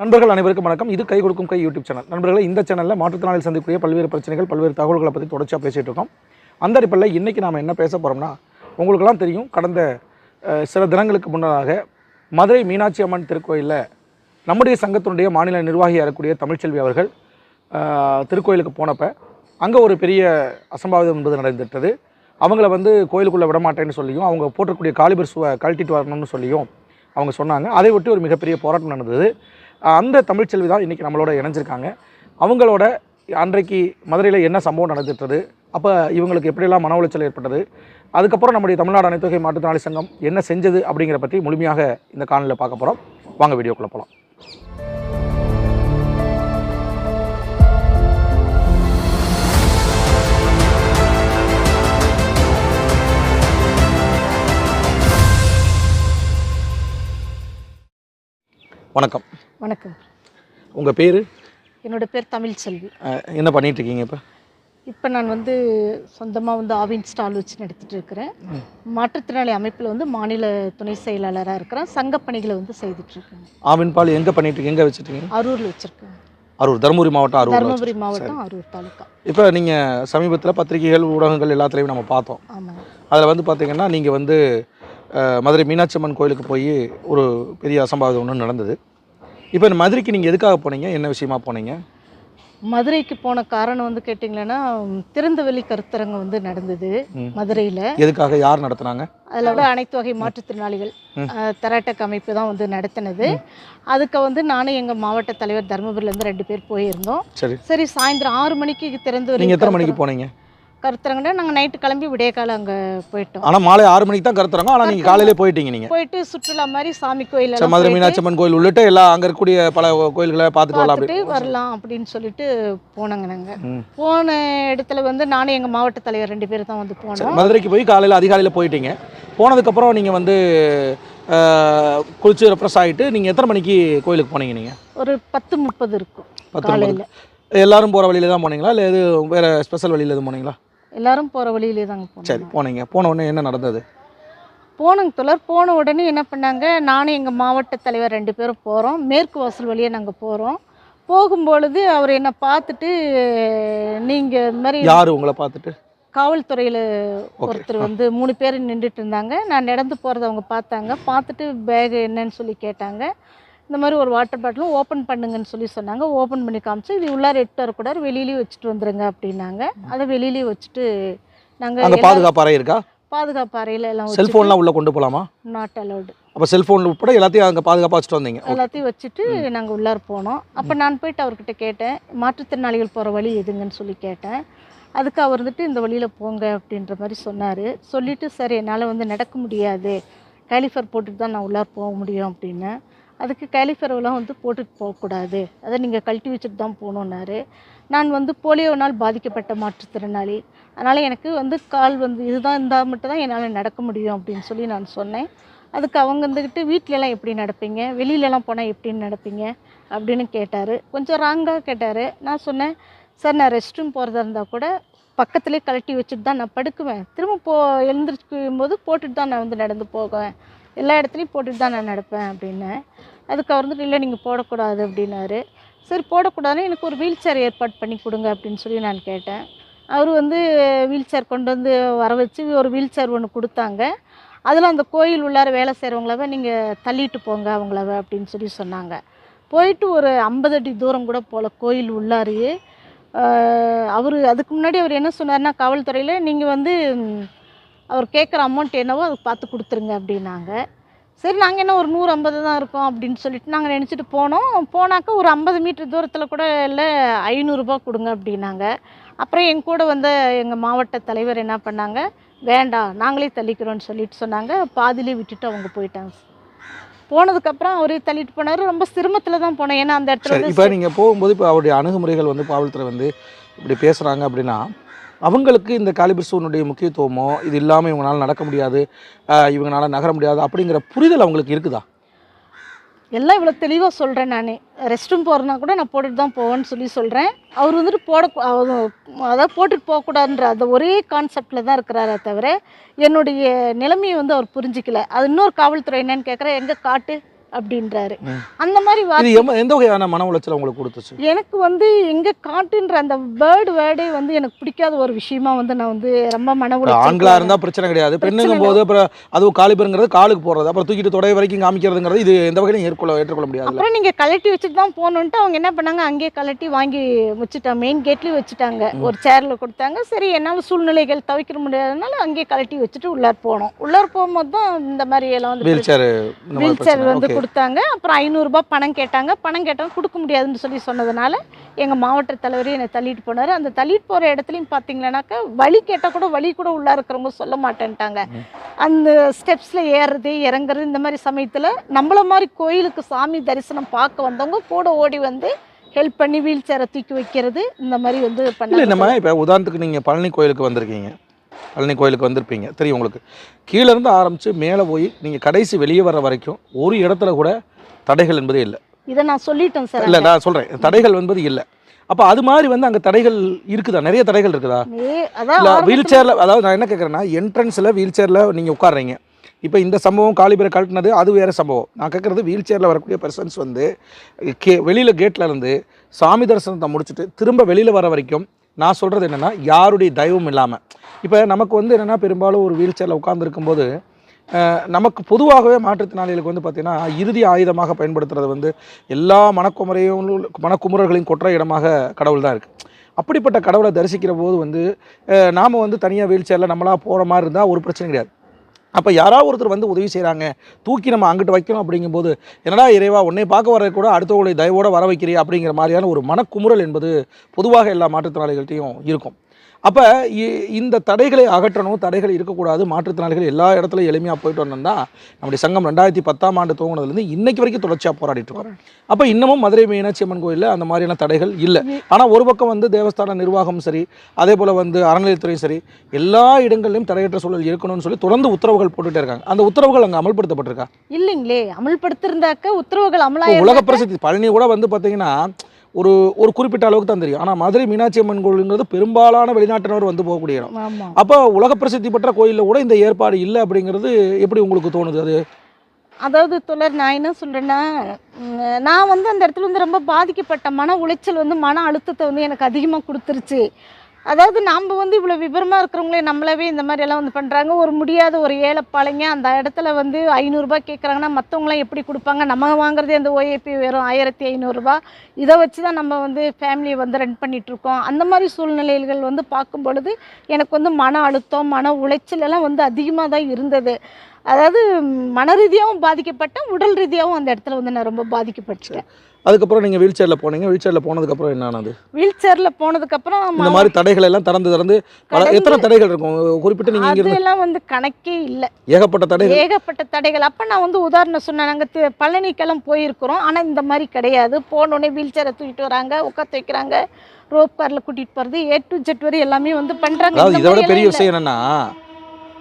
நண்பர்கள் அனைவருக்கும் வணக்கம். இது கை கொடுக்கும் கை யூடியூப் சேனல். நண்பர்களை இந்த சேனலில் மாற்றுத்திறனாளிகள் சந்திக்கக்கூடிய பல்வேறு பிரச்சனைகள் பல்வேறு தகவல்களை பற்றி தொடர்ச்சியாக பேசிகிட்டு இருக்கோம். அந்த அடிப்படையில் இன்றைக்கி நாம் என்ன பேச போகிறோம்னா உங்களுக்கெல்லாம் தெரியும் கடந்த சில தினங்களுக்கு முன்னதாக மதுரை மீனாட்சி அம்மன் திருக்கோயிலில் நம்முடைய சங்கத்தினுடைய மாநில நிர்வாகியாக இருக்கக்கூடிய தமிழ்ச்செல்வி அவர்கள் திருக்கோயிலுக்கு போனப்போ அங்கே ஒரு பெரிய அசம்பாவிதம் என்பது நடந்துட்டது. அவங்கள வந்து கோயிலுக்குள்ளே விடமாட்டேன்னு சொல்லியும் அவங்க போட்டக்கூடிய காலிபர் சுவை கழட்டிட்டு வரணும்னு சொல்லியும் அவங்க சொன்னாங்க. அதை ஒட்டி ஒரு மிகப்பெரிய போராட்டம் நடந்தது. அந்த தமிழ்ச்செல்வி தான் இன்றைக்கி நம்மளோட இணைஞ்சிருக்காங்க. அவங்களோட அன்றைக்கு மதுரையில் என்ன சம்பவம் நடந்துட்டது? அப்போ இவங்களுக்கு எப்படியெல்லாம் மன உளைச்சல் ஏற்பட்டது? அதுக்கப்புறம் நம்முடைய தமிழ்நாடு அனைத்துகை மாற்றுத்திறனாளி சங்கம் என்ன செஞ்சது அப்படிங்கிற பற்றி முழுமையாக இந்த காணொலியில் பார்க்க போகிறோம் வாங்க வீடியோக்குள்ளே போகலாம் வணக்கம். வணக்கம். உங்கள் பேர்? என்னோட பேர் தமிழ்ச்செல்வி. என்ன பண்ணிட்டு இருக்கீங்க இப்போ? இப்போ நான் வந்து சொந்தமாக வந்து ஆவின் ஸ்டால் வச்சு நடத்திட்டு இருக்கிறேன். மாற்றுத்திறனாளி அமைப்பில் வந்து மாநில துணை செயலாளராக இருக்கிறேன். சங்க பணிகளை வந்து செய்துட்டு இருக்கேன் ஆவின் பால் எங்கே பண்ணிட்டு இருக்கீங்க எங்கே வச்சுருக்கீங்க அரூரில் வச்சுருக்கேன். அரூர் தருமபுரி மாவட்டம் அரூர் தருமபுரி மாவட்டம் அரூர் தாலுக்கா. இப்போ நீங்கள் சமீபத்தில் பத்திரிகைகள் ஊடகங்கள் எல்லாத்துலேயும் நம்ம பார்த்தோம். ஆமாம் அதில் வந்து பார்த்தீங்கன்னா நீங்கள் வந்து மதுரை மீனாட்சி அம்மன் கோயிலுக்கு போய் ஒரு பெரிய அசம்பாவிதம் ஒன்று நடந்தது. இப்போ இந்த மதுரைக்கு நீங்கள் எதுக்காக போனீங்க? என்ன விஷயமா போனீங்க? மதுரைக்கு போன காரணம் வந்து கேட்டிங்களேன்னா திறந்தவெளி கருத்தரங்கம் வந்து நடந்தது. மதுரையில். எதுக்காக? யார் நடத்துனாங்க? அதில் வந்து அனைத்து வகை மாற்றுத்திறனாளிகள் தெராட்டக் அமைப்பு தான் வந்து நடத்தினது. அதுக்கு வந்து நானும் எங்கள் மாவட்ட தலைவர் தருமபுரியிலேருந்து ரெண்டு பேர் போயிருந்தோம். சரி. சரி சாயந்தரம் ஆறு மணிக்கு திறந்து நீங்கள் எத்தனை மணிக்கு போனீங்க? கருத்தரங்கன்னா நாங்கள் நைட்டு கிளம்பி விடிய காலம் அங்கே போயிட்டோம். ஆனால் மாலை ஆறு மணிக்கு தான் கருத்துறாங்க. ஆனால் நீங்கள் காலையிலே போயிட்டீங்க நீங்கள் போயிட்டு சுற்றுலா மாதிரி சாமி கோயில் மதுரை மீனாட்சி அம்மன் கோயில் உள்ளிட்ட எல்லா அங்கே இருக்கக்கூடிய பல கோயில்களை பார்த்துட்டு வரலாம் அப்படி வரலாம் அப்படின்னு சொல்லிட்டு போனோங்க நாங்கள். போன இடத்துல வந்து நானும் எங்கள் மாவட்ட தலைவர் ரெண்டு பேர் தான் வந்து போனோம். மதுரைக்கு போய் காலையில் அதிகாலையில் போயிட்டீங்க. போனதுக்கப்புறம் நீங்கள் வந்து குளிச்சு ரெஃப்ரெஷ் ஆகிட்டு நீங்கள் எத்தனை மணிக்கு கோயிலுக்கு போனீங்க நீங்கள் ஒரு பத்து முப்பது இருக்கும் பத்து காலையில். எல்லாரும் போகிற வழியில தான் போனீங்களா? இல்லை எது வேறு ஸ்பெஷல் வழியில் எதுவும் போனீங்களா? எல்லாரும் போகிற வழியிலே தாங்க சரி போனோம் போனீங்க. போன உடனே என்ன நடந்தது? போனங்க தொடர் போன உடனே என்ன பண்ணாங்க? நானும் எங்கள் மாவட்ட தலைவர் ரெண்டு பேரும் போகிறோம் மேற்கு வாசல் வழியாக நாங்கள் போகிறோம் போகும்பொழுது அவர் என்னை பார்த்துட்டு நீங்கள் இந்த மாதிரி யார் உங்களை பார்த்துட்டு? காவல்துறையில் ஒருத்தர் வந்து மூணு பேர் நின்றுட்டு இருந்தாங்க. நான் நடந்து போகிறத அவங்க பார்த்தாங்க. பார்த்துட்டு பேக் என்னன்னு சொல்லி கேட்டாங்க. இந்த மாதிரி ஒரு வாட்டர் பாட்டிலும் ஓப்பன் பண்ணுங்கன்னு சொல்லி சொன்னாங்க. ஓப்பன் பண்ணி காமிச்சு இது உள்ளார எட்டு வரக்கூடாது வெளியிலேயே வச்சுட்டு வந்துருங்க அப்படின்னாங்க. அதை வெளியிலேயே வச்சுட்டு நாங்கள் பாதுகாப்பு அறை இருக்கா? பாதுகாப்பு அறையில் எல்லாம் செல்ஃபோன்லாம் உள்ளே கொண்டு போகலாமா? நாட் அலௌடு அப்போ செல்ஃபோன் உட்பட எல்லாத்தையும் அங்கே பாதுகாப்பாக வச்சுட்டு வந்தீங்க. எல்லாத்தையும் வச்சுட்டு நாங்கள் உள்ளார போனோம். அப்போ நான் போயிட்டு அவர்கிட்ட கேட்டேன் மாற்றுத்திறனாளிகள் போகிற வழி எதுங்கன்னு சொல்லி கேட்டேன். அதுக்கு அவர் வந்துட்டு இந்த வழியில் போங்க அப்படின்ற மாதிரி சொன்னார். சொல்லிவிட்டு சரி என்னால் வந்து நடக்க முடியாது. கேலிஃபர் போட்டுட்டு தான் நான் உள்ளார போக முடியும் அப்படின்னு. அதுக்கு கேலிஃபரவெலாம் வந்து போட்டுட்டு போகக்கூடாது. அதை நீங்கள் கழட்டி வச்சுட்டு தான் போகணுன்னாரு நான் வந்து போலியோனால் பாதிக்கப்பட்ட மாற்றுத்திறனாளி. அதனால் எனக்கு வந்து கால் வந்து இதுதான் இருந்தால் மட்டும்தான் என்னால் நடக்க முடியும் அப்படின்னு சொல்லி நான் சொன்னேன். அதுக்கு அவங்க வந்துக்கிட்டு வீட்டிலலாம் எப்படி நடப்பீங்க? வெளியிலலாம் போனால் எப்படின்னு நடப்பீங்க? அப்படின்னு கேட்டார். கொஞ்சம் ராங்காக கேட்டார். நான் சொன்னேன் சார் நான் ரெஸ்ட் ரூம் போகிறதா இருந்தால் கூட பக்கத்துலேயே கழட்டி வச்சுட்டு தான் நான் படுக்குவேன். திரும்ப போ எழுந்திரிக்கும் போது போட்டுட்டு தான் நான் வந்து நடந்து போவேன். எல்லா இடத்துலையும் போட்டுட்டு தான் நான் நடப்பேன் அப்படின்னு. அதுக்கு அவர் வந்துட்டு இல்லை நீங்கள் போடக்கூடாது அப்படின்னாரு. சரி போடக்கூடாதுன்னு எனக்கு ஒரு வீல் சேர் ஏற்பாடு பண்ணி கொடுங்க அப்படின்னு சொல்லி நான் கேட்டேன். அவர் வந்து வீல் சேர் கொண்டு வந்து வர வச்சு ஒரு வீல் சேர் ஒன்று கொடுத்தாங்க. அதில் அந்த கோயில் உள்ளார வேலை செய்கிறவங்களவ நீங்கள் தள்ளிட்டு போங்க அவங்களவ அப்படின்னு சொல்லி சொன்னாங்க. போயிட்டு ஒரு ஐம்பது அடி தூரம் கூட போகல கோயில் உள்ளாரையே அவர் அதுக்கு முன்னாடி அவர் என்ன சொன்னார்னா காவல்துறையில் நீங்கள் வந்து அவர் கேட்குற அமௌண்ட் என்னவோ அதுக்கு பார்த்து கொடுத்துருங்க அப்படின்னாங்க. சரி நாங்கள் என்ன ஒரு நூறு ஐம்பது தான் இருக்கோம் அப்படின்னு சொல்லிட்டு நாங்கள் நினச்சிட்டு போனோம். போனாக்கா ஒரு ஐம்பது மீட்டர் தூரத்தில் கூட இல்லை ஐநூறுரூபா கொடுங்க அப்படின்னாங்க. அப்புறம் எங்க கூட வந்த எங்கள் மாவட்ட தலைவர் என்ன பண்ணாங்க வேண்டாம் நாங்களே தள்ளிக்கிறோன்னு சொல்லிட்டு சொன்னாங்க. பாதியிலே விட்டுட்டு அவங்க போயிட்டாங்க. போனதுக்கப்புறம் அவரே தள்ளிட்டு போனார். ரொம்ப சிரமத்தில் தான் போனேன். ஏன்னா அந்த இடத்துல இப்போ நீங்கள் போகும்போது இப்போ அவருடைய அணுகுமுறைகள் வந்து காவல்துறை வந்து இப்படி பேசுகிறாங்க அப்படின்னா அவங்களுக்கு இந்த காலிபிர்சூனுடைய முக்கியத்துவமோ இது இல்லாமல் இவங்களால நடக்க முடியாது இவங்களால நகர முடியாது அப்படிங்கிற புரிதல் அவங்களுக்கு இருக்குதா? எல்லாம் இவ்வளோ தெளிவாக சொல்கிறேன் நான். ரெஸ்ட் ரூம் போகிறனா கூட நான் போட்டுட்டு தான் போவேன்னு சொல்லி சொல்கிறேன் அவர் வந்துட்டு போட அதாவது போட்டுட்டு போகக்கூடாதுன்ற அந்த ஒரே கான்செப்டில் தான் இருக்கிறாரே தவிர என்னுடைய நிலைமையை வந்து அவர் புரிஞ்சிக்கல. அது இன்னொரு காவல்துறை என்னன்னு கேட்குறேன் எங்கே காட்டு? அப்படின்றாரு. அந்த மாதிரி வார்த்தை எந்த வகையான மன உளைச்சல் உங்களுக்கு கொடுத்துச்சு? எனக்கு வந்து எங்க காட்டுன்ற அந்த வேர்டு வேர்டே வந்து எனக்கு பிடிக்காத ஒரு விஷயமா வந்து நான் வந்து ரொம்ப மன உளைச்சல் ஆண்களா இருந்தா பிரச்சனை கிடையாது. பெண்ணுங்கும் போது அப்புறம் அதுவும் காலிபருங்கிறது காலுக்கு போறது அப்புறம் தூக்கிட்டு தொடை வரைக்கும் காமிக்கிறதுங்கிறது இது எந்த வகையிலும் ஏற்கொள்ள ஏற்றுக்கொள்ள முடியாது அப்புறம் நீங்க கலட்டி வச்சுட்டு தான் போகணுன்ட்டு அவங்க என்ன பண்ணாங்க? அங்கேயே கலட்டி வாங்கி வச்சுட்டாங்க மெயின் கேட்லயும் வச்சுட்டாங்க. ஒரு சேர்ல கொடுத்தாங்க. சரி என்னால சூழ்நிலைகள் தவிர்க்க முடியாதனால அங்கேயே கலட்டி வச்சுட்டு உள்ளார் போனோம். உள்ளார் போகும்போது தான் இந்த மாதிரி எல்லாம் வந்து வீல் சேர் வந்து கொடுத்தாங்க. அப்புறம் ஐநூறுரூபா பணம் கேட்டாங்க. பணம் கேட்டாங்க கொடுக்க முடியாதுன்னு சொல்லி சொன்னதுனால எங்கள் மாவட்ட தலைவரே என்னை தள்ளிட்டு போனார். அந்த தள்ளிட்டு போகிற இடத்துலையும் பார்த்தீங்கன்னாக்கா வழி கேட்டால் கூட வழி கூட உள்ளே இருக்கிறவங்க சொல்ல மாட்டேன்ட்டாங்க. அந்த ஸ்டெப்ஸில் ஏறுறது இறங்குறது இந்த மாதிரி சமயத்தில் நம்மள மாதிரி கோயிலுக்கு சாமி தரிசனம் பார்க்க வந்தவங்க கூட ஓடி வந்து ஹெல்ப் பண்ணி வீல் சேரை தூக்கி வைக்கிறது இந்த மாதிரி வந்து பண்ணாங்க. நம்ம இப்போ உதாரணத்துக்கு நீங்கள் பழனி கோயிலுக்கு வந்திருக்கீங்க. பழனி கோயிலுக்கு வந்திருப்பீங்க. தெரியும் உங்களுக்கு. கீழே இருந்து ஆரம்பித்து மேலே போய் நீங்கள் கடைசி வெளியே வர வரைக்கும் ஒரு இடத்துல கூட தடைகள் என்பதே இல்லை. இதை நான் சொல்லிட்டேன் சார் இல்லை நான் சொல்கிறேன் தடைகள் என்பது இல்லை. அப்போ அது மாதிரி வந்து அங்கே தடைகள் இருக்குதா? நிறைய தடைகள் இருக்குதா? இல்லை வீல் சேரில் அதாவது நான் என்ன கேட்குறேன்னா என்ட்ரன்ஸில் வீல் சேரில் நீங்கள் உட்காடுறீங்க இப்போ இந்த சம்பவம் காலிபரை கழட்டினது அது வேறு சம்பவம். நான் கேட்குறது வீல் சேரில் வரக்கூடிய பர்சன்ஸ் வந்து கே வெளியில் கேட்டில் இருந்து சாமி தரிசனத்தை முடிச்சுட்டு திரும்ப வெளியில் வர வரைக்கும் நான் சொல்கிறது என்னென்னா யாருடைய தயவும் இல்லாமல் இப்போ நமக்கு வந்து என்னென்னா பெரும்பாலும் ஒரு வீல் சேரில் உட்காந்துருக்கும்போது நமக்கு பொதுவாகவே மாற்றுத்திறனாளிகளுக்கு வந்து பார்த்திங்கன்னா இறுதி ஆயுதமாக பயன்படுத்துறது வந்து எல்லா மனக்குமுறையும் மனக்குமுறல்களின் கொற்ற இடமாக கடவுள் தான் இருக்குது அப்படிப்பட்ட கடவுளை தரிசிக்கிற போது வந்து நாம் வந்து தனியாக வீல் சேரில் நம்மளாக போகிற மாதிரி இருந்தால் ஒரு பிரச்சனை கிடையாது. அப்போ யாராவது ஒருத்தர் வந்து உதவி செய்கிறாங்க தூக்கி நம்ம அங்கிட்டு வைக்கணும் அப்படிங்கும்போது என்னடா இறைவா உன்னை பார்க்க வர கூட அடுத்தவங்களை தயவோடு வர வைக்கிறீ? அப்படிங்கிற மாதிரியான ஒரு மனக்குமுறல் என்பது பொதுவாக எல்லா மாற்றுத்திறனாளிகள்கிட்டையும் இருக்கும். அப்போ இந்த தடைகளை அகற்றணும் தடைகள் இருக்கக்கூடாது மாற்றுத்திறனாளிகள் எல்லா இடத்துலையும் எளிமையாக போயிட்டு வரணும் தான் நம்முடைய சங்கம் ரெண்டாயிரத்தி பத்தாம் ஆண்டு துவங்கினதுலேருந்து இன்னைக்கு வரைக்கும் தொடர்ச்சியாக போராடிட்டு இருக்கோம் அப்போ இன்னமும் மதுரை மீனாட்சி அம்மன் கோயிலில் அந்த மாதிரியான தடைகள் இல்லை. ஆனால் ஒரு பக்கம் வந்து தேவஸ்தான நிர்வாகம் சரி அதே போல் வந்து அறநிலையத்துறையும் சரி எல்லா இடங்களிலும் தடையற்ற சூழல் இருக்கணும்னு சொல்லி தொடர்ந்து உத்தரவுகள் போட்டுட்டே இருக்காங்க. அந்த உத்தரவுகள் அங்கே அமல்படுத்தப்பட்டிருக்கா? இல்லைங்களே அமல்படுத்திருந்தாக்க உத்தரவுகள் அமலாய உலக பிரசித்தி பழனி கூட வந்து பார்த்தீங்கன்னா ஒரு ஒரு குறிப்பிட்ட அளவுக்கு தான் தெரியும். ஆனால் மதுரை மீனாட்சி அம்மன் கோயிலுங்கிறது பெரும்பாலான வெளிநாட்டினர் வந்து போகக்கூடிய இடம். அப்போ உலக பிரசித்தி பெற்ற கோயிலில் கூட இந்த ஏற்பாடு இல்லை அப்படிங்கிறது எப்படி உங்களுக்கு தோணுது அது? அதாவது தொடர் நான் என்ன சொல்கிறேன்னா நான் வந்து அந்த இடத்துல வந்து ரொம்ப பாதிக்கப்பட்ட மன உளைச்சல் வந்து மன அழுத்தத்தை வந்து எனக்கு அதிகமாக கொடுத்துருச்சு. அதாவது நாம் வந்து இவ்வளோ விபரமாக இருக்கிறவங்களே நம்மளவே இந்த மாதிரி எல்லாம் வந்து பண்ணுறாங்க ஒரு முடியாத ஒரு ஏழைப்பாளைங்க அந்த இடத்துல வந்து ஐநூறுரூபா கேட்குறாங்கன்னா மற்றவங்களாம் எப்படி கொடுப்பாங்க? நம்ம வாங்குறதே அந்த ஓஏபி வெறும் ஆயிரத்தி ஐநூறுரூபா இதை வச்சு தான் நம்ம வந்து ஃபேமிலியை வந்து ரன் பண்ணிகிட்ருக்கோம் அந்த மாதிரி சூழ்நிலைகள் வந்து பார்க்கும் பொழுது எனக்கு வந்து மன அழுத்தம் மன உளைச்சல் எல்லாம் வந்து அதிகமாக தான் இருந்தது. அதாவது மன ரீதியாகவும் பாதிக்கப்பட்டேன் உடல் ரீதியாகவும் அந்த இடத்துல வந்து நான் ரொம்ப பாதிக்கப்பட்டேன் அதுக்கப்புறம் நீங்கள் வீல் சேரில் போனீங்க. வீல் சேரில் போனதுக்கப்புறம் என்ன ஆனது? வீல் சேரில் போனதுக்கப்புறம் இந்த மாதிரி தடைகள் எல்லாம் திறந்து திறந்து பல எத்தனை தடைகள் இருக்கும்? குறிப்பிட்டு நீங்கள் இங்கே அதெல்லாம் வந்து கணக்கே இல்லை. ஏகப்பட்ட தடைகள் ஏகப்பட்ட தடைகள். அப்போ நான் வந்து உதாரணம் சொன்னேன். நாங்கள் பழனிக்கெல்லாம் போயிருக்கிறோம். ஆனால் இந்த மாதிரி கிடையாது. போனோடனே வீல் சேரை தூக்கிட்டு வராங்க. உட்காந்து வைக்கிறாங்க. ரோப் காரில் கூட்டிகிட்டு போகிறது ஏ டு ஜெட் வரை எல்லாமே வந்து பண்ணுறாங்க அதாவது இதை விட பெரிய விஷயம் என்னன்னா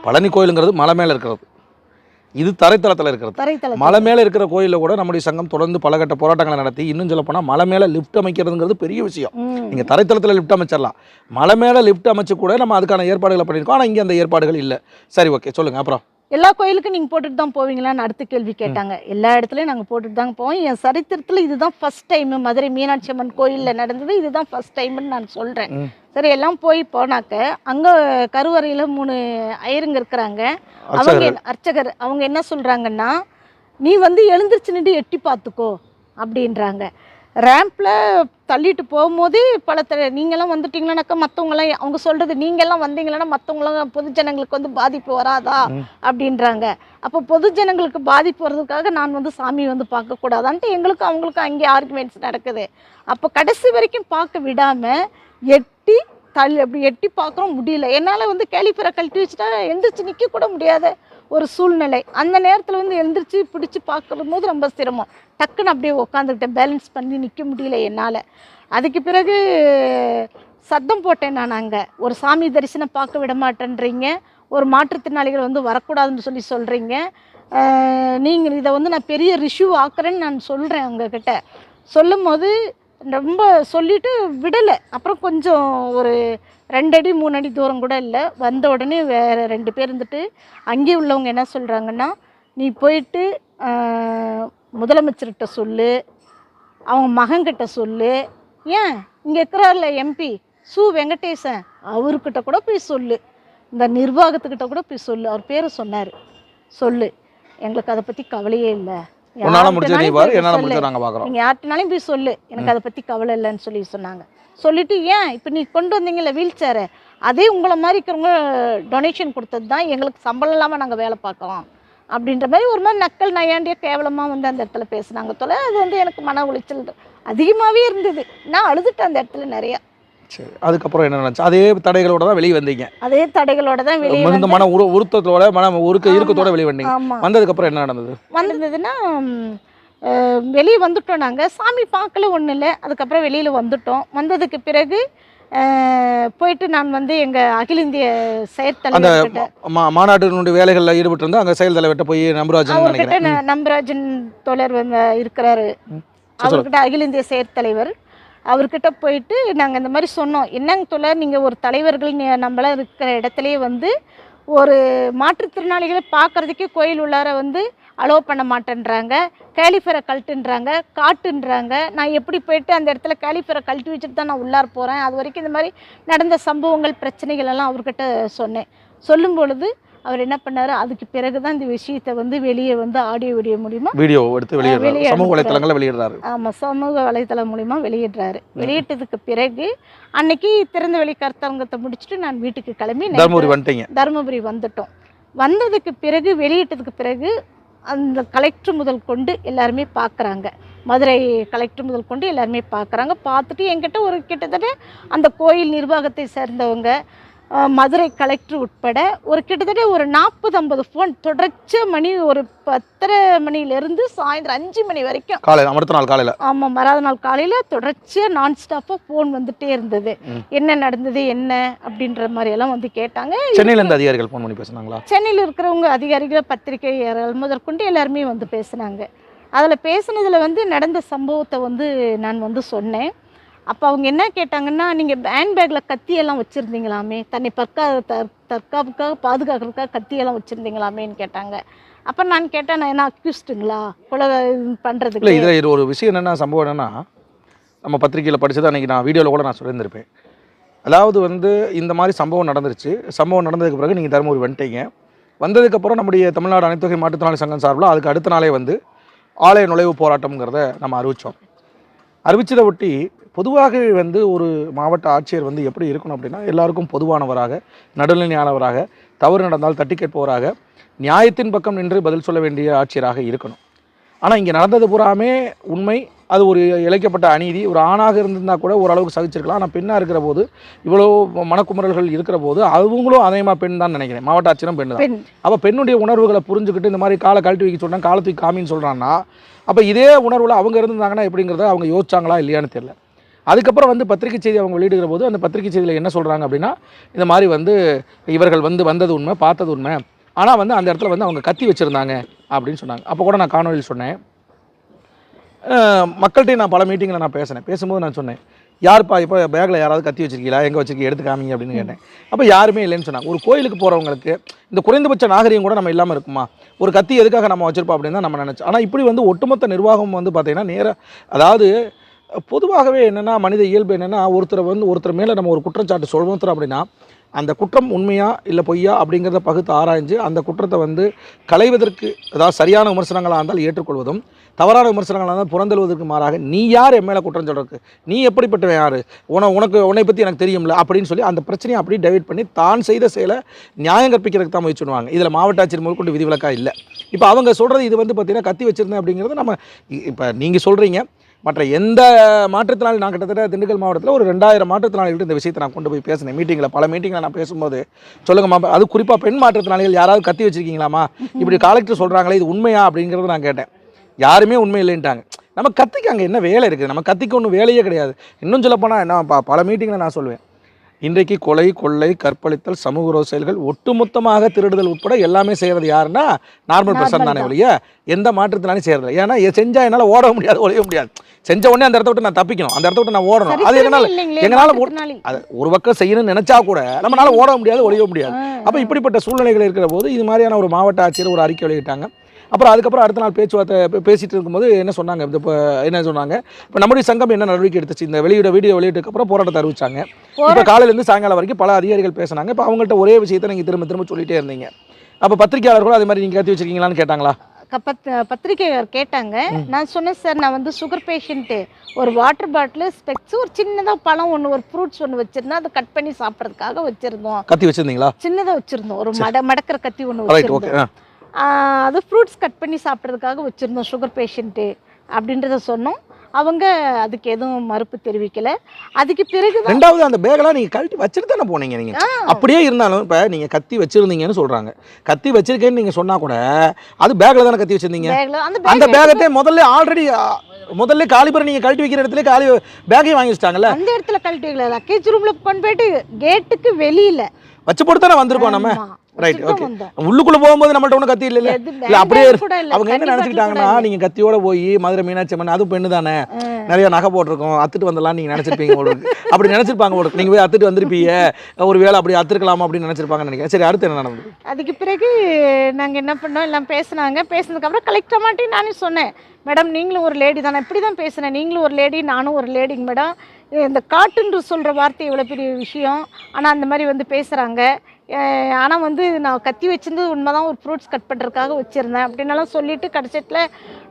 பழனி கோயிலுங்கிறது மலை மேலே இருக்கிறது. இது தரைத்தளத்தில் இருக்கிறது. தரைத்தளம் மலை மேலே இருக்கிற கோயிலில் கூட நம்முடைய சங்கம் தொடர்ந்து பலகட்ட போராட்டங்களை நடத்தி இன்னும் சொல்ல போனால் மலை மேலே லிஃப்ட் அமைக்கிறதுங்கிறது பெரிய விஷயம். நீங்கள் தரைத்தளத்தில் லிஃப்ட் அமைச்சிடலாம் மலை மேலே லிஃப்ட் அமைச்சு கூட நம்ம அதுக்கான ஏற்பாடுகளை பண்ணியிருக்கோம். ஆனால் இங்கே அந்த ஏற்பாடுகள் இல்லை. சரி ஓகே. சொல்லுங்கள் அப்புறம். எல்லா கோயிலுக்கும் நீங்கள் போட்டுட்டு தான் போவீங்களான்னு அடுத்த கேள்வி கேட்டாங்க. எல்லா இடத்துலையும் நாங்கள் போட்டுட்டு தாங்க போவோம். என் சரித்திரத்தில் இதுதான் ஃபர்ஸ்ட் டைம் மதுரை மீனாட்சி அம்மன் கோயிலில் நடந்தது. இதுதான் ஃபர்ஸ்ட் டைம்னு நான் சொல்கிறேன். சரி எல்லாம் போய் போனாக்க அங்கே கருவறையில் மூணு ஐயருங்க இருக்கிறாங்க. அவங்க அர்ச்சகர் அவங்க என்ன சொல்கிறாங்கன்னா நீ வந்து எழுந்திருச்சு நின்று எட்டி பார்த்துக்கோ அப்படின்றாங்க. ரேம்பில் தள்ளிட்டு போகும்போது பல த நீங்களாம் வந்துட்டீங்களானாக்கா மற்றவங்களாம் அவங்க சொல்கிறது நீங்கள்லாம் வந்தீங்களன்னா மற்றவங்களாம் பொதுஜனங்களுக்கு வந்து பாதிப்பு வராதா. அப்படின்றாங்க அப்போ பொதுஜனங்களுக்கு பாதிப்பு வர்றதுக்காக நான் வந்து சாமி வந்து பார்க்கக்கூடாதான்ட்டு எங்களுக்கும் அவங்களுக்கும் அங்கே ஆர்குமெண்ட்ஸ் நடக்குது அப்போ கடைசி வரைக்கும் பார்க்க விடாமல் எட்டி தள்ளி அப்படி எட்டி பார்க்குறோம் முடியல. என்னால் வந்து கேலிப்பரை கழட்டி வச்சுட்டா எழுந்திரிச்சு நிற்க கூட முடியாத ஒரு சூழ்நிலை. அந்த நேரத்தில் வந்து எழுந்திரிச்சு பிடிச்சி பார்க்கும் போது ரொம்ப சிரமம். டக்குன்னு அப்படியே உட்காந்துக்கிட்டேன் பேலன்ஸ் பண்ணி நிற்க முடியல என்னால். அதுக்கு பிறகு சத்தம் போட்டேன் நான் அங்கே. ஒரு சாமி தரிசனம் பார்க்க விட மாட்டேன்றீங்க. ஒரு மாற்றுத்திறனாளிகள் வந்து வரக்கூடாதுன்னு சொல்லி சொல்கிறீங்க நீங்கள் இதை வந்து நான் பெரிய ரிஷ்யூ ஆக்குறேன்னு நான் சொல்கிறேன் அவங்கக்கிட்ட சொல்லும் போது ரொம்ப சொல்லிவிட்டு விடலை. அப்புறம் கொஞ்சம் ஒரு ரெண்டு அடி மூணு அடி தூரம் கூட இல்லை. வந்த உடனே வேறு ரெண்டு பேர் இருந்துட்டு அங்கே உள்ளவங்க என்ன சொல்கிறாங்கன்னா நீ போயிட்டு முதலமைச்சர்கிட்ட சொல்லு. அவங்க மகன்கிட்ட சொல்லு. ஏன்? இங்கே இருக்கிறார்ல எம்பி. சு வெங்கடேசன். அவர்கிட்ட கூட போய் சொல்லு. இந்த நிர்வாகத்துக்கிட்ட கூட போய் சொல்லு. அவர் பேரை சொன்னார். சொல்லு. எங்களுக்கு அதை பற்றி கவலையே இல்லை. உன்னால முடிஞ்சது நீ பாரு என்னால சொல்லு. முடிஞ்சது நாங்க பாக்குறோம். நீங்கள் யார்கிட்டனாலும் போய் சொல்லு. எனக்கு அதை பற்றி கவலை இல்லைன்னு சொல்லி சொன்னாங்க. சொல்லிட்டு ஏன் இப்போ நீ கொண்டு வந்தீங்கல்ல வீல் சேரை அதே உங்களை மாதிரி இருக்கிறவங்க டொனேஷன் கொடுத்தது தான் எங்களுக்கு சம்பளம் இல்லாமல் நாங்கள் வேலை பார்க்கலாம் அப்படின்ற மாதிரி ஒரு மாதிரி நக்கல் நையாண்டிய கேவலமாக வந்து அந்த இடத்துல பேசுனாங்க தொலை அது வந்து எனக்கு மன உளைச்சல் அதிகமாகவே இருந்தது. நான் அழுதுட்டேன் அந்த இடத்துல நிறைய. சரி அதுக்கப்புறம் என்ன நடந்துச்சு? அதே தடைகளோட தான் வெளியே வந்தீங்க. அதே தடைகளோட தான் வெளியே மிகுந்த மன உரு உருத்தத்தோட மன உருக்க இறுக்கத்தோட வெளியே வந்தீங்க. ஆமாம் வந்ததுக்கு அப்புறம் என்ன நடந்தது? வந்திருந்ததுன்னா வெளியே வந்துட்டோம் நாங்கள் சாமி பார்க்கல ஒன்றும் இல்லை. அதுக்கப்புறம் வெளியில் வந்துட்டோம். வந்ததுக்கு பிறகு போயிட்டு நான் வந்து எங்கள் அகில இந்திய மா- மாநாட்டினுடைய வேலைகளில் ஈடுபட்டு இருந்தா அங்க செயல் தலைவர்கிட்ட போய் நம்பராஜன் நம்பராஜன் தோழர் வந்து இருக்கிறாரு. அவர்கிட்ட அகில இந்திய செயற்தலைவர். அவர்கிட்ட போயிட்டு நாங்கள் இந்த மாதிரி சொன்னோம். என்னங்க தோழர் நீங்கள் ஒரு தலைவர்கள் நம்மளாம் இருக்கிற இடத்துலையே வந்து ஒரு மாற்றுத்திறனாளிகளை பார்க்கறதுக்கே கோயில் உள்ளார வந்து அலோவ் பண்ண மாட்டேன்றாங்க. கேலிஃபரை கழட்டுன்றாங்க காட்டுன்றாங்க. நான் எப்படி போயிட்டு அந்த இடத்துல கேலிஃபரை கழட்டி வச்சுட்டு தான் நான் உள்ளார போகிறேன் அது வரைக்கும் இந்த மாதிரி நடந்த சம்பவங்கள் பிரச்சனைகள் எல்லாம் அவர்கிட்ட சொன்னேன். சொல்லும் பொழுது அவர் என்ன பண்ணாரு? அதுக்கு பிறகு தான் இந்த விஷயத்தை வந்து வெளியே வந்து ஆடியோ வீடியோ மூலிமா வீடியோ எடுத்து வெளியிடுறாரு. வெளியே சமூக அனுப்புறாரு. வலைத்தளங்களில் வெளியிடுறாரு. ஆமாம் சமூக வலைத்தளம் மூலிமா வெளியிடுறாரு. வெளியிட்டதுக்கு பிறகு அன்னைக்கு திறந்த வெளி கருத்தரங்கத்தை முடிச்சுட்டு நான் வீட்டுக்கு கிளம்பி தர்மபுரி வந்துட்டீங்க. தருமபுரி வந்துட்டோம். வந்ததுக்கு பிறகு வெளியிட்டதுக்கு பிறகு அந்த கலெக்டர் முதல் கொண்டு எல்லாருமே பார்க்குறாங்க மதுரை கலெக்டர் முதல் கொண்டு எல்லாருமே பார்க்குறாங்க பார்த்துட்டு என்கிட்ட ஒரு கிட்டத்தட்ட அந்த கோயில் நிர்வாகத்தை சேர்ந்தவங்க மதுரை கலெக்டர் உட்பட ஒரு கிட்டத்தட்ட ஒரு நாற்பது ஐம்பது ஃபோன் தொடர்ச்சியாக மணி ஒரு பத்தரை மணிலேருந்து சாயந்தரம் அஞ்சு மணி வரைக்கும். காலையில் அடுத்த நாள் காலையில். ஆமாம் மறாத நாள் காலையில் தொடர்ச்சியாக நான் ஸ்டாப்பாக ஃபோன் வந்துட்டே இருந்தது. என்ன நடந்தது என்ன அப்படின்ற மாதிரி எல்லாம் வந்து கேட்டாங்க. சென்னையில இருந்து அதிகாரிகள் ஃபோன் பண்ணி பேசுனாங்களா? சென்னையில் இருக்கிறவங்க அதிகாரிகள் பத்திரிகையாளர்கள் முதற்கொண்டு எல்லாருமே வந்து பேசுனாங்க. அதில் பேசுனதில் வந்து நடந்த சம்பவத்தை வந்து நான் வந்து சொன்னேன். அப்போ அவங்க என்ன கேட்டாங்கன்னா நீங்கள் ஹேண்ட்பேக்கில் கத்தியெல்லாம் வச்சுருந்தீங்களாமே தன்னை பற்கா த தற்காப்புக்காக பாதுகாக்கிறதுக்காக கத்தியெல்லாம் வச்சுருந்தீங்களாமேன்னு கேட்டாங்க. அப்போ நான் கேட்டேன் நான் என்ன அக்யூஸ்டுங்களா கொலை இல்லை இதில் ஒரு விஷயம் என்னென்னா சம்பவம் என்னென்னா நம்ம பத்திரிக்கையில் படித்தது அன்றைக்கி நான் வீடியோவில் கூட நான் சொல்லியிருந்திருப்பேன். அதாவது வந்து இந்த மாதிரி சம்பவம் நடந்துருச்சு. சம்பவம் நடந்ததுக்கு பிறகு நீங்கள் தருமபுரி வந்துட்டீங்க. வந்ததுக்கப்புறம் நம்முடைய தமிழ்நாடு அனைத்துகை மாற்றுத்திறனாளி சங்கம் சார்பில் அதுக்கு அடுத்த நாளே வந்து ஆலய நுழைவு போராட்டம்ங்கிறத நம்ம அறிவித்தோம் அறிவிச்சதை ஒட்டி பொதுவாகவே வந்து ஒரு மாவட்ட ஆட்சியர் வந்து எப்படி இருக்கணும் அப்படின்னா எல்லாருக்கும் பொதுவானவராக நடுநிலையானவராக தவறு நடந்தால் தட்டி கேட்பவராக நியாயத்தின் பக்கம் நின்று பதில் சொல்ல வேண்டிய ஆட்சியராக இருக்கணும். ஆனால் இங்கே நடந்தது பூராமே உண்மை. அது ஒரு இழைக்கப்பட்ட அநீதி. ஒரு ஆணாக இருந்திருந்தா கூட ஓரளவுக்கு சகிச்சிருக்கலாம். ஆனால் பெண்ணாக இருக்கிற போது இவ்வளோ மனக்குமுறல்கள் இருக்கிற போது அவங்களும் அதேமா பெண் தான் நினைக்கிறேன். மாவட்ட ஆட்சியரும் பெண் தான். அப்போ பெண்ணுடைய உணர்வுகளை புரிஞ்சுக்கிட்டு இந்த மாதிரி காலை கழட்டி வைக்க சொல்கிறாங்க காலை தூக்கி காமின்னு சொல்கிறான்னா அப்போ இதே உணர்வில் அவங்க இருந்திருந்தாங்கன்னா எப்படிங்கிறத அவங்க யோசிச்சாங்களா இல்லையான்னு தெரியல. அதுக்கப்புறம் வந்து பத்திரிகை செய்தி அவங்க வெளியிடுகிற போது அந்த பத்திரிகை செய்தியில் என்ன சொல்கிறாங்க அப்படின்னா இந்த மாதிரி வந்து இவர்கள் வந்து வந்தது உண்மை பார்த்தது உண்மை. ஆனால் வந்து அந்த இடத்துல வந்து அவங்க கத்தி வச்சுருந்தாங்க அப்படின்னு சொன்னாங்க. அப்போ கூட நான் காணொலியில் சொன்னேன். மக்கள்கிட்ட நான் பல மீட்டிங்கில் நான் பேசினேன். பேசும்போது நான் சொன்னேன் யாருப்பா இப்போ பேக்கில் யாராவது கத்தி வச்சிருக்கீங்களா? எங்கே வச்சிருக்கீங்க? எடுத்து காமிங்க அப்படின்னு கேட்டேன். அப்போ யாருமே இல்லைன்னு சொன்னாங்க. ஒரு கோயிலுக்கு போகிறவங்களுக்கு இந்த குறைந்தபட்ச நாகரிகம் கூட நம்ம இல்லாமல் இருக்குமா? ஒரு கத்தி எதுக்காக நம்ம வச்சிருப்போம் அப்படின்னு தான் நம்ம நினச்சோம். ஆனால் இப்படி வந்து ஒட்டுமொத்த நிர்வாகம் வந்து பார்த்தீங்கன்னா நேராக அதாவது பொதுவாகவே என்னென்னா மனித இயல்பு என்னென்னா ஒருத்தரை வந்து ஒருத்தர் மேலே நம்ம ஒரு குற்றச்சாட்டு சொல்லுவோம் அப்படின்னா அந்த குற்றம் உண்மையா இல்லை பொய்யா அப்படிங்கிறத பகுத்து ஆராய்ஞ்சு அந்த குற்றத்தை வந்து களைவதற்கு அதாவது சரியான விமர்சனங்களாக இருந்தால் ஏற்றுக்கொள்வதும் தவறான விமர்சனங்களாக இருந்தால் புறந்தழுவதற்கு மாறாக நீ யார் என் மேலே குற்றம் சொல்கிறதுக்கு நீ எப்படிப்பட்டவன் யார்? உன உனக்கு உன்னை பற்றி எனக்கு தெரியும்ல அப்படின்னு சொல்லி அந்த பிரச்சனையை அப்படியே டைவெர்ட் பண்ணி தான் செய்த செயலை நியாயம் கற்பிக்கிறதுக்கு தான் முயற்சி பண்ணுவாங்க. இதில் மாவட்ட ஆட்சியர் முதற்கொண்டு விதிவிலக்காக இல்லை. இப்போ அவங்க சொல்கிறது இது வந்து பார்த்திங்கன்னா கத்தி வச்சிருந்தேன் அப்படிங்கிறது நம்ம இப்போ நீங்கள் சொல்கிறீங்க மற்ற எந்த மாற்றுத்திறனாளி நான் கிட்டத்தட்ட திண்டுக்கல் மாவட்டத்தில் ஒரு ரெண்டாயிரம் மாற்றுத்திறனாளிகள்ட்ட இந்த விஷயத்தை நான் கொண்டு போய் பேசினேன். மீட்டிங்கில் பல மீட்டிங்கில் நான் பேசும்போது சொல்லுங்கம்மா அது குறிப்பாக பெண் மாற்றுத்திறனாளிகள் யாராவது கத்தி வச்சிருக்கீங்களாமா இப்படி கலெக்டர் சொல்கிறாங்களே இது உண்மையா? அப்படிங்கிறத நான் கேட்டேன். யாருமே உண்மை இல்லைன்ட்டாங்க. நம்ம கத்திக்கு அங்கே என்ன வேலை இருக்குது? நம்ம கத்திக்கு ஒன்றும் வேலையே கிடையாது. இன்னும் சொல்லப்போனால் என்ன ப- பல மீட்டிங்கில் நான் சொல்லுவேன். இன்றைக்கு கொலை கொள்ளை கற்பழித்தல் சமூக விரோத செயல்கள் ஒட்டுமொத்தமாக திருடுதல் உட்பட எல்லாமே செய்கிறது யாருன்னா நார்மல் பர்சன் தானே. ஒழிய எந்த மாற்றத்தினாலும் செய்யறது ஏன்னா இது செஞ்சா என்னால் ஓட முடியாது ஒழிய முடியாது. செஞ்ச உடனே அந்த இடத்த விட்டு நான் தப்பிக்கணும். அந்த இடத்த விட்டு நான் ஓடணும். அது சரித்திரமே எங்களால். அது ஒரு பக்கம் செய்யணும்னு நினைச்சா கூட நம்மளால ஓட முடியாது ஒழிய முடியாது. அப்போ இப்படிப்பட்ட சூழ்நிலைகள் இருக்கிற போது இது மாதிரியான ஒரு மாவட்ட ஆட்சியர் ஒரு அறிக்கை வெளியிட்டாங்க. அப்புறம் அதுக்கப்புறம் அடுத்த நாள் பேச்சுவார்த்தை பே- பேசிட்டு இருக்கும்போது என்ன சொன்னாங்க? இந்த இப்போ என்ன சொன்னாங்க? இப்போ நம்முடைய சங்கம் என்ன நடவடிக்கை எடுத்துச்சு? இந்த வெளியிட வீடியோ வெளியிட்டதுக்கு அப்புறம் போராட்டத்தை அறிவிச்சாங்க. இப்போ காலையிலேருந்து சாயங்காலம் வரைக்கும் பல அதிகாரிகள் பேசுனாங்க. இப்போ அவங்கள்ட்ட ஒரே விஷயத்தை நீங்கள் திரும்ப திரும்ப சொல்லிட்டே இருந்தீங்க. அப்போ பத்திரிகையாளர்களும் அதே மாதிரி நீங்கள் கத்தி வச்சிருக்கீங்களான்னு கேட்டாங்களா? க- பத் பத்திரிக்கையாளர் கேட்டாங்க. நான் சொன்னேன் சார் நான் வந்து சுகர் பேஷண்ட்டு ஒரு வாட்டர் பாட்டில் ஸ்பெக்ஸ் ஒரு சின்னதாக பழம் ஒன்று ஒரு ஃப்ரூட்ஸ் ஒன்று வச்சுருந்தோம் அதை கட் பண்ணி சாப்பிட்றதுக்காக வச்சுருந்தோம். கத்தி வச்சிருந்தீங்களா? சின்னதாக வச்சுருந்தோம். ஒரு மட மடக்கிற கத்தி ஒன்று வச்சுருந்தோம். அது ஃப்ரூட்ஸ் கட் பண்ணி சாப்பிட்றதுக்காக வச்சுருந்தோம் சுகர் பேஷண்ட்டு அப்படின்றத சொன்னோம். அவங்க அதுக்கு எதுவும் மறுப்பு தெரிவிக்கல. அதுக்கு பிறகு ரெண்டாவது அந்த பேக்கெல்லாம் நீங்கள் கழட்டி வச்சுட்டு தானே போனீங்க நீங்கள் அப்படியே இருந்தாலும் இப்போ நீங்கள் கத்தி வச்சிருந்தீங்கன்னு சொல்கிறாங்க கத்தி வச்சிருக்கேன்னு நீங்கள் சொன்னால் கூட அது பேக்கில் தானே கத்தி வச்சிருந்தீங்க? அந்த அந்த பேக் பேகத்தை முதல்ல ஆல்ரெடி முதல்ல காலிபரை நீங்கள் கழட்டி வைக்கிற இடத்துல காலி பேக்கையும் வாங்கி வச்சிட்டாங்கல்ல அந்த இடத்துல கழட்டிக்கல லக்கேஜ் ரூம்ல கொண்டு போயிட்டு கேட்டுக்கு வெளியில. வச்சு போட்டு தானே வந்திருக்கோம் நம்ம? Right okay. உள்ளுக்குள்ள போகும்போது நம்மள்ட்ட ஒன்றும் கத்தி இல்லை இல்ல அப்படியே அவங்க என்ன நினைச்சுக்கிட்டாங்கன்னா கூட இல்ல. நீங்க கத்தியோட போய் மதுரை மீனாட்சி அம்மன் அதுவும் பெண்ணு தானே. நிறைய நகை போட்டிருக்கோம். அத்துட்டு வந்தலாம் நீங்க நினைச்சிருப்பீங்க இருக்கு. அப்படி நினைச்சிருப்பாங்க போல இருக்கு. நீங்க போய் அத்துட்டு வந்திருப்பீங்க. ஒரு வேளை அப்படி அத்துருக்கலாமா அப்படின்னு நினைச்சிருப்பாங்கன்னு நினைக்கிறேன். சரி அடுத்து என்ன நடந்தது? அதுக்கு பிறகு நாங்க என்ன பண்ணோம்? எல்லாம் பேசுனாங்க. பேசுனதுக்கப்புறம் கலெக்டர் மாட்டி நானே சொன்னேன். மேடம் நீங்களும் ஒரு லேடி தானே? இப்படி தான் பேசுனேன். நீங்களும் ஒரு லேடி நானும் ஒரு லேடிங்க மேடம் இந்த காட்டுன்று சொல்கிற வார்த்தை இவ்வளோ பெரிய விஷயம். ஆனால் அந்த மாதிரி வந்து பேசுகிறாங்க ஆனால் வந்து நான் கத்தி வச்சிருந்து உண்மை தான் ஒரு ஃப்ரூட்ஸ் கட் பண்ணுறதுக்காக வச்சுருந்தேன் அப்படின்னலாம் சொல்லிவிட்டு கடைசியில்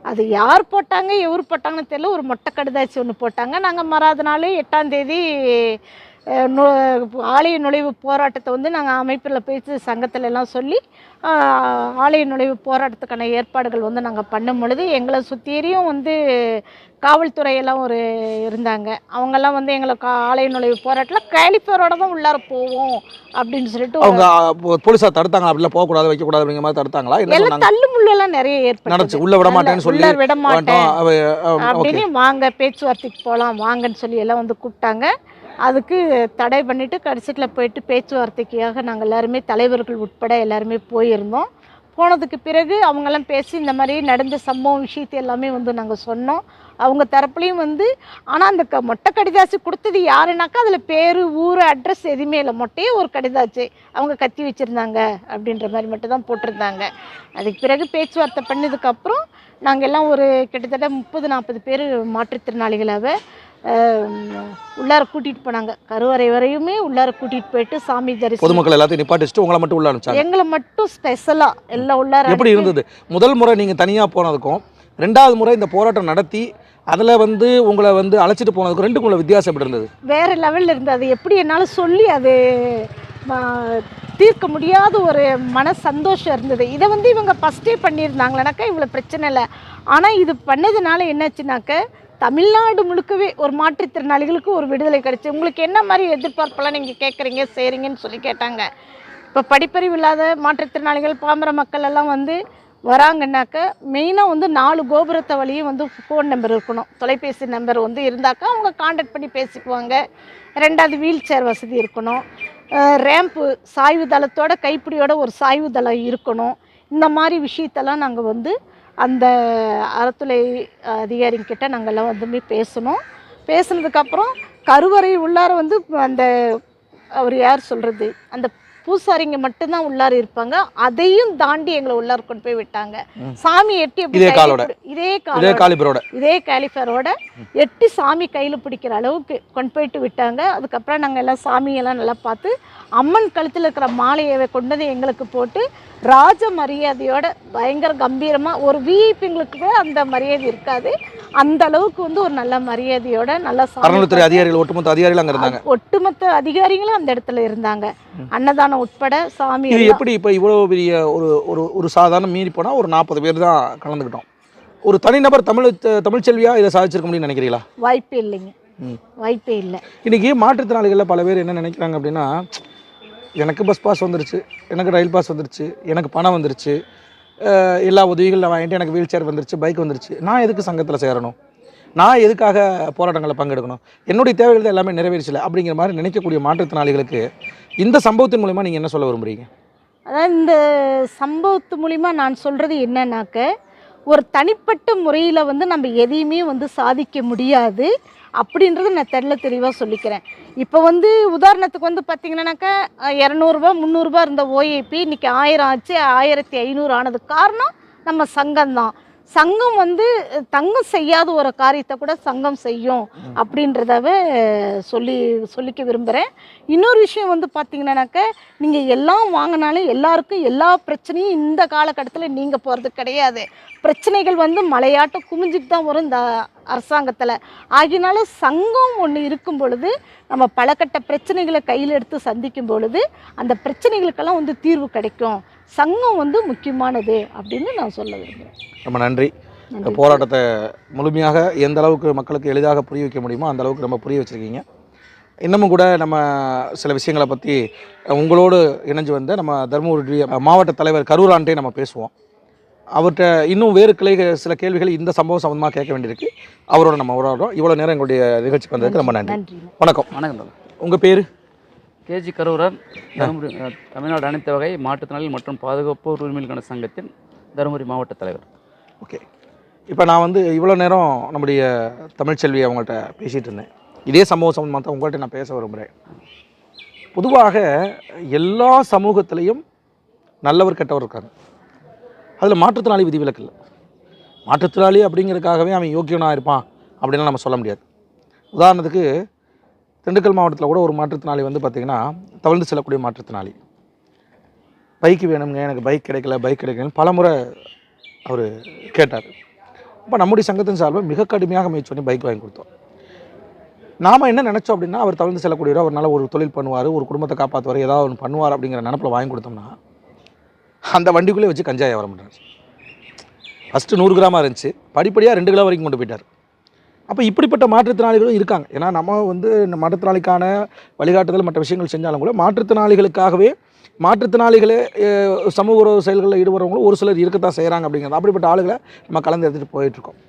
அது யார் போட்டாங்க எவர் போட்டாங்கன்னு தெரியல ஒரு மொட்டை கடுதாச்சி ஒன்று போட்டாங்க. நாங்கள் மறாத நாள் எட்டாம் தேதி ஆலய நுழைவு போராட்டத்தை வந்து நாங்கள் அமைப்பில் பேசி சங்கத்துல எல்லாம் சொல்லி ஆலய நுழைவு போராட்டத்துக்கான ஏற்பாடுகள் வந்து நாங்கள் பண்ணும் பொழுது எங்களை சுற்றியும் வந்து காவல்துறையெல்லாம் ஒரு இருந்தாங்க. அவங்கெல்லாம் வந்து எங்களை கா ஆலய நுழைவு போராட்டத்தில் கேலிஃபரோட தான் உள்ளார போவோம் அப்படின்னு சொல்லிட்டு அவங்க போ- போலீஸார் தடுத்தாங்களா அப்படிலாம் போகக்கூடாது வைக்கக்கூடாது அப்படிங்கிற மாதிரி தடுத்தாங்களா? எல்லாம் தள்ளு முள்ளெல்லாம் நிறைய நடந்துச்சு. உள்ள விட மாட்டேன்னு சொல்லி விட மாட்டேன். அப்படின்னு வாங்க பேச்சுவார்த்தைக்கு போகலாம் வாங்கன்னு சொல்லி எல்லாம் வந்து கூப்பிட்டாங்க. அதுக்கு தடை பண்ணிவிட்டு கடைசியில் போயிட்டு பேச்சுவார்த்தைக்காக நாங்கள் எல்லாருமே தலைவர்கள் உட்பட எல்லாருமே போயிருந்தோம். போனதுக்கு பிறகு அவங்கெல்லாம் பேசி இந்த மாதிரி நடந்த சம்பவம் விஷயத்தை எல்லாமே வந்து நாங்கள் சொன்னோம். அவங்க தரப்புலையும் வந்து ஆனால் அந்த க மொட்டை கடிதாச்சு கொடுத்தது யாருனாக்கா அதில் பேர் ஊர் அட்ரஸ் எதுவுமே இல்லை. மொட்டையே ஒரு கடிதாச்சு. அவங்க கத்தி வச்சுருந்தாங்க. அப்படின்ற மாதிரி மட்டும் தான் போட்டிருந்தாங்க. அதுக்கு பிறகு பேச்சுவார்த்தை பண்ணதுக்கப்புறம் நாங்கள் எல்லாம் ஒரு கிட்டத்தட்ட முப்பது நாற்பது பேர் மாற்றுத்திறனாளிகளாக உள்ளார கூட்டிகிட்டு போனாங்க. கருவறை வரையுமே உள்ளார கூட்டிகிட்டு போயிட்டு சாமி தரிசனம் பொதுமக்கள் எல்லாத்தையும் நிப்பாட்டி வச்சுட்டு உங்களை மட்டும் உள்ள அனுப்பிச்சாங்க. எங்களை மட்டும் ஸ்பெஷலாக எல்லாம் உள்ளார எப்படி இருந்தது? முதல் முறை நீங்க தனியா போனதுக்கும் ரெண்டாவது முறை இந்த போராட்டம் நடத்தி அதுல வந்து உங்களை வந்து அழைச்சிட்டு போனதுக்கும் ரெண்டுக்குள்ள வித்தியாசம் எப்படி இருந்தது? வேற லெவலில் இருந்து அது எப்படி என்னால் சொல்லி அது தீர்க்க முடியாத ஒரு மன சந்தோஷம் இருந்தது. இதை வந்து இவங்க ஃபஸ்ட்டே பண்ணியிருந்தாங்களேனாக்கா இவ்வளோ பிரச்சனை இல்லை. ஆனால் இது பண்ணதுனால என்னாச்சுனாக்க தமிழ்நாடு முழுக்கவே ஒரு மாற்றுத்திறனாளிகளுக்கு ஒரு விடுதலை கிடைச்சி. உங்களுக்கு என்ன மாதிரி எதிர்பார்ப்பெல்லாம் நீங்கள் கேட்குறீங்க செய்கிறீங்கன்னு சொல்லி கேட்டாங்க. இப்போ படிப்பறிவு இல்லாத மாற்றுத்திறனாளிகள் பாமர மக்கள் எல்லாம் வந்து வராங்கன்னாக்க மெயினாக வந்து நாலு கோபுரத்தை வழியும் வந்து ஃபோன் நம்பர் இருக்கணும். தொலைபேசி நம்பர் வந்து இருந்தாக்கா அவங்க காண்டாக்ட் பண்ணி பேசிக்குவாங்க. ரெண்டாவது வீல் சேர் வசதி இருக்கணும். ரேம்ப்பு சாய்வு தளத்தோட கைப்பிடியோட ஒரு சாய்வு தளம் இருக்கணும். இந்த மாதிரி விஷயத்தெல்லாம் நாங்கள் வந்து அந்த அறத்துறை அதிகாரிங்கிட்ட நாங்கள்லாம் வந்து பேசணும். பேசுனதுக்கப்புறம் கருவறை உள்ளார வந்து அந்த அவர் யார் சொல்கிறது அந்த பூசாரிங்க மட்டும்தான் உள்ளார இருப்பாங்க. அதையும் தாண்டி எங்களை உள்ளார கொண்டு போய் விட்டாங்க. சாமி எட்டி இதே காலோட. இதே காலிபரோட. இதே கேலிஃபரோட எட்டி சாமி கையில் பிடிக்கிற அளவுக்கு கொண்டு போயிட்டு விட்டாங்க. அதுக்கப்புறம் நாங்கள் எல்லாம் சாமியெல்லாம் நல்லா பார்த்து அம்மன் கழுத்தில் இருக்கிற மாலையை கொண்டு வந்து எங்களுக்கு போட்டு ராஜ மரியாதையோட பயங்கர கம்பீரமாக ஒரு விஐபிங்களுக்கு அந்த மரியாதை இருக்காது. அந்த அளவுக்கு வந்து ஒரு நல்ல மரியாதையோட நல்லா சாமி அறநிலைத்துறை அதிகாரிகள் ஒட்டுமொத்த அதிகாரிகள் அங்க இருந்தாங்க. ஒட்டுமொத்த அதிகாரிகளும் அந்த இடத்துல இருந்தாங்க. உட்பட சாமி இது எப்படி இப்போ இவ்வளோ பெரிய ஒரு ஒரு ஒரு சாதாரண மீறி போனா ஒரு நாற்பது பேர் தான் கலந்துக்கிட்டோம். ஒரு தனிநபர் தமிழ் தமிழ் செல்வியா இதை சாதிச்சிருக்க முடியும்னு நினைக்கிறீங்களா? வாய்ப்பே இல்லைங்க. வாய்ப்பே இல்லை. இன்னைக்கு மாற்றுத்திறனாளிகளில் பல பேர் என்ன நினைக்கிறாங்க அப்படின்னா எனக்கு பஸ் பாஸ் வந்துருச்சு எனக்கு ரயில் பாஸ் வந்துருச்சு எனக்கு பணம் வந்துருச்சு எல்லா உதவிகளும் வாங்கிட்டு எனக்கு வீல் சேர் வந்துருச்சு பைக் வந்துருச்சு. நான் எதுக்கு சங்கத்தில் சேரணும்? நான் எதுக்காக போராட்டங்களில் பங்கெடுக்கணும்? என்னுடைய தேவைகள் தான் எல்லாமே நிறைவேறிச்சல அப்படிங்கிற மாதிரி நினைக்கக்கூடிய மாற்றுத்திறனாளிகளுக்கு இந்த சம்பவத்தின் மூலிமா நீங்கள் என்ன சொல்ல விரும்புகிறீங்க அதாவது இந்த சம்பவத்து மூலிமா நான் சொல்கிறது என்னன்னாக்க ஒரு தனிப்பட்ட முறையில் வந்து நம்ம எதையுமே வந்து சாதிக்க முடியாது அப்படின்றது நான் தெரில தெளிவாக சொல்லிக்கிறேன். இப்போ வந்து உதாரணத்துக்கு வந்து பார்த்தீங்கன்னாக்கா இரநூறுபா முந்நூறுரூபா இருந்த ஓஏபி இன்றைக்கி ஆயிரம் ஆச்சு ஆயிரத்தி ஐநூறு ஆனதுக்கு காரணம் நம்ம சங்கம் தான் சங்கம் வந்து தங்கம் செய்யாத ஒரு காரியத்தை கூட சங்கம் செய்யும் அப்படின்றதவே சொல்லி சொல்லிக்க விரும்புகிறேன் இன்னொரு விஷயம் வந்து பார்த்தீங்கன்னாக்க நீங்கள் எல்லாம் வாங்கினாலும் எல்லாருக்கும் எல்லா பிரச்சனையும் இந்த காலகட்டத்தில் நீங்கள் போகிறது கிடையாது. பிரச்சனைகள் வந்து மலையாட்டம் குமிஞ்சிட்டு தான் வரும். இந்த அரசாங்கத்தில். ஆகினாலும் சங்கம் ஒன்று இருக்கும் பொழுது நம்ம பலகட்ட பிரச்சனைகளை கையில் எடுத்து சந்திக்கும் பொழுது அந்த பிரச்சனைகளுக்கெல்லாம் வந்து தீர்வு கிடைக்கும். சங்கம் வந்து முக்கியமானது அப்படின்னு நான் சொல்ல விரும்புகிறேன் ரொம்ப நன்றி. இந்த. போராட்டத்தை முழுமையாக எந்த அளவுக்கு மக்களுக்கு எளிதாக புரிய வைக்க முடியுமோ அந்த அளவுக்கு நம்ம புரிய வச்சுருக்கீங்க. இன்னமும் கூட நம்ம சில விஷயங்களை பற்றி உங்களோடு இணைஞ்சு வந்த நம்ம தருமபுரி மாவட்ட தலைவர் கரூரான்ட்டே நம்ம பேசுவோம். அவர்கிட்ட இன்னும் வேறு கிளை சில கேள்விகள் இந்த சம்பவம் சம்மந்தமாக கேட்க வேண்டியிருக்கு. அவரோட நம்ம உரையாடுறோம். இவ்வளோ நேரம் எங்களுடைய நிகழ்ச்சிக்கு வந்ததுக்கு ரொம்ப நன்றி. வணக்கம். வணக்கம் உங்கள் பேர்? கேஜி கரூரன் தருமபுரி தமிழ்நாடு அனைத்து வகை மாற்றுத்திறனாளி மற்றும் பாதுகாப்பு உரிமைகளுக்கான சங்கத்தின் தருமபுரி மாவட்ட தலைவர். ஓகே. இப்போ நான் வந்து இவ்வளோ நேரம் நம்முடைய தமிழ்ச்செல்வி அவங்கள்ட்ட பேசிகிட்டு இருந்தேன். இதே சம்பவம் சம்பந்தமாக தான் உங்கள்கிட்ட நான் பேச விரும்புகிறேன் பொதுவாக எல்லா சமூகத்திலையும் நல்லவர் கெட்டவர் இருக்காங்க. அதில் மாற்றுத்திறனாளி விதிவிலக்கு இல்லை. மாற்றுத்திறனாளி அப்படிங்கிறதுக்காகவே அவன் யோக்கியனாக இருப்பான் அப்படின்லாம் நம்ம சொல்ல முடியாது. உதாரணத்துக்கு திண்டுக்கல் மாவட்டத்தில் கூட ஒரு மாற்றுத்திறனாளி வந்து பார்த்திங்கன்னா தவழ்ந்து செல்லக்கூடிய மாற்றுத்திறனாளி. பைக்கு வேணுங்க எனக்கு பைக் கிடைக்கல பைக் கிடைக்கலன்னு பலமுறை அவர் கேட்டார். இப்போ நம்முடைய சங்கத்தின் சார்பில் மிக கடுமையாக முயற்சி பண்ணி பைக் வாங்கி கொடுத்தோம். நாம் என்ன நினச்சோம் அப்படின்னா அவர் தவழ்ந்து செல்லக்கூடியவர் அவர் நல்ல ஒரு தொழில் பண்ணுவார் ஒரு குடும்பத்தை காப்பாற்றுவார் ஏதாவது ஒன்று பண்ணுவார் அப்படிங்கிற நினப்பில் வாங்கி கொடுத்தோம்னா அந்த வண்டிக்குள்ளே வச்சு கஞ்சா வர பண்ணுறாரு ஃபஸ்ட்டு நூறு கிராமாக இருந்துச்சு. படிப்படியாக ரெண்டு கிலோ வரைக்கும் கொண்டு போயிட்டார். அப்போ இப்படிப்பட்ட மாற்றுத்திறனாளிகளும் இருக்காங்க. ஏன்னா நம்ம வந்து இந்த மாற்றுத்திறனாளிக்கான வழிகாட்டுதல் மற்ற விஷயங்கள் செஞ்சாலும் கூட மாற்றுத்திறனாளிகளுக்காகவே மாற்றுத்திறனாளிகளே சமூக உறவு செயல்களில் ஈடுபடுறவங்களும் ஒரு சிலர் இருக்கத்தான் செய்கிறாங்க அப்படிங்கிறது. அப்படிப்பட்ட ஆளுகளை நம்ம கலந்து எடுத்துகிட்டு போயிட்டுருக்கோம்.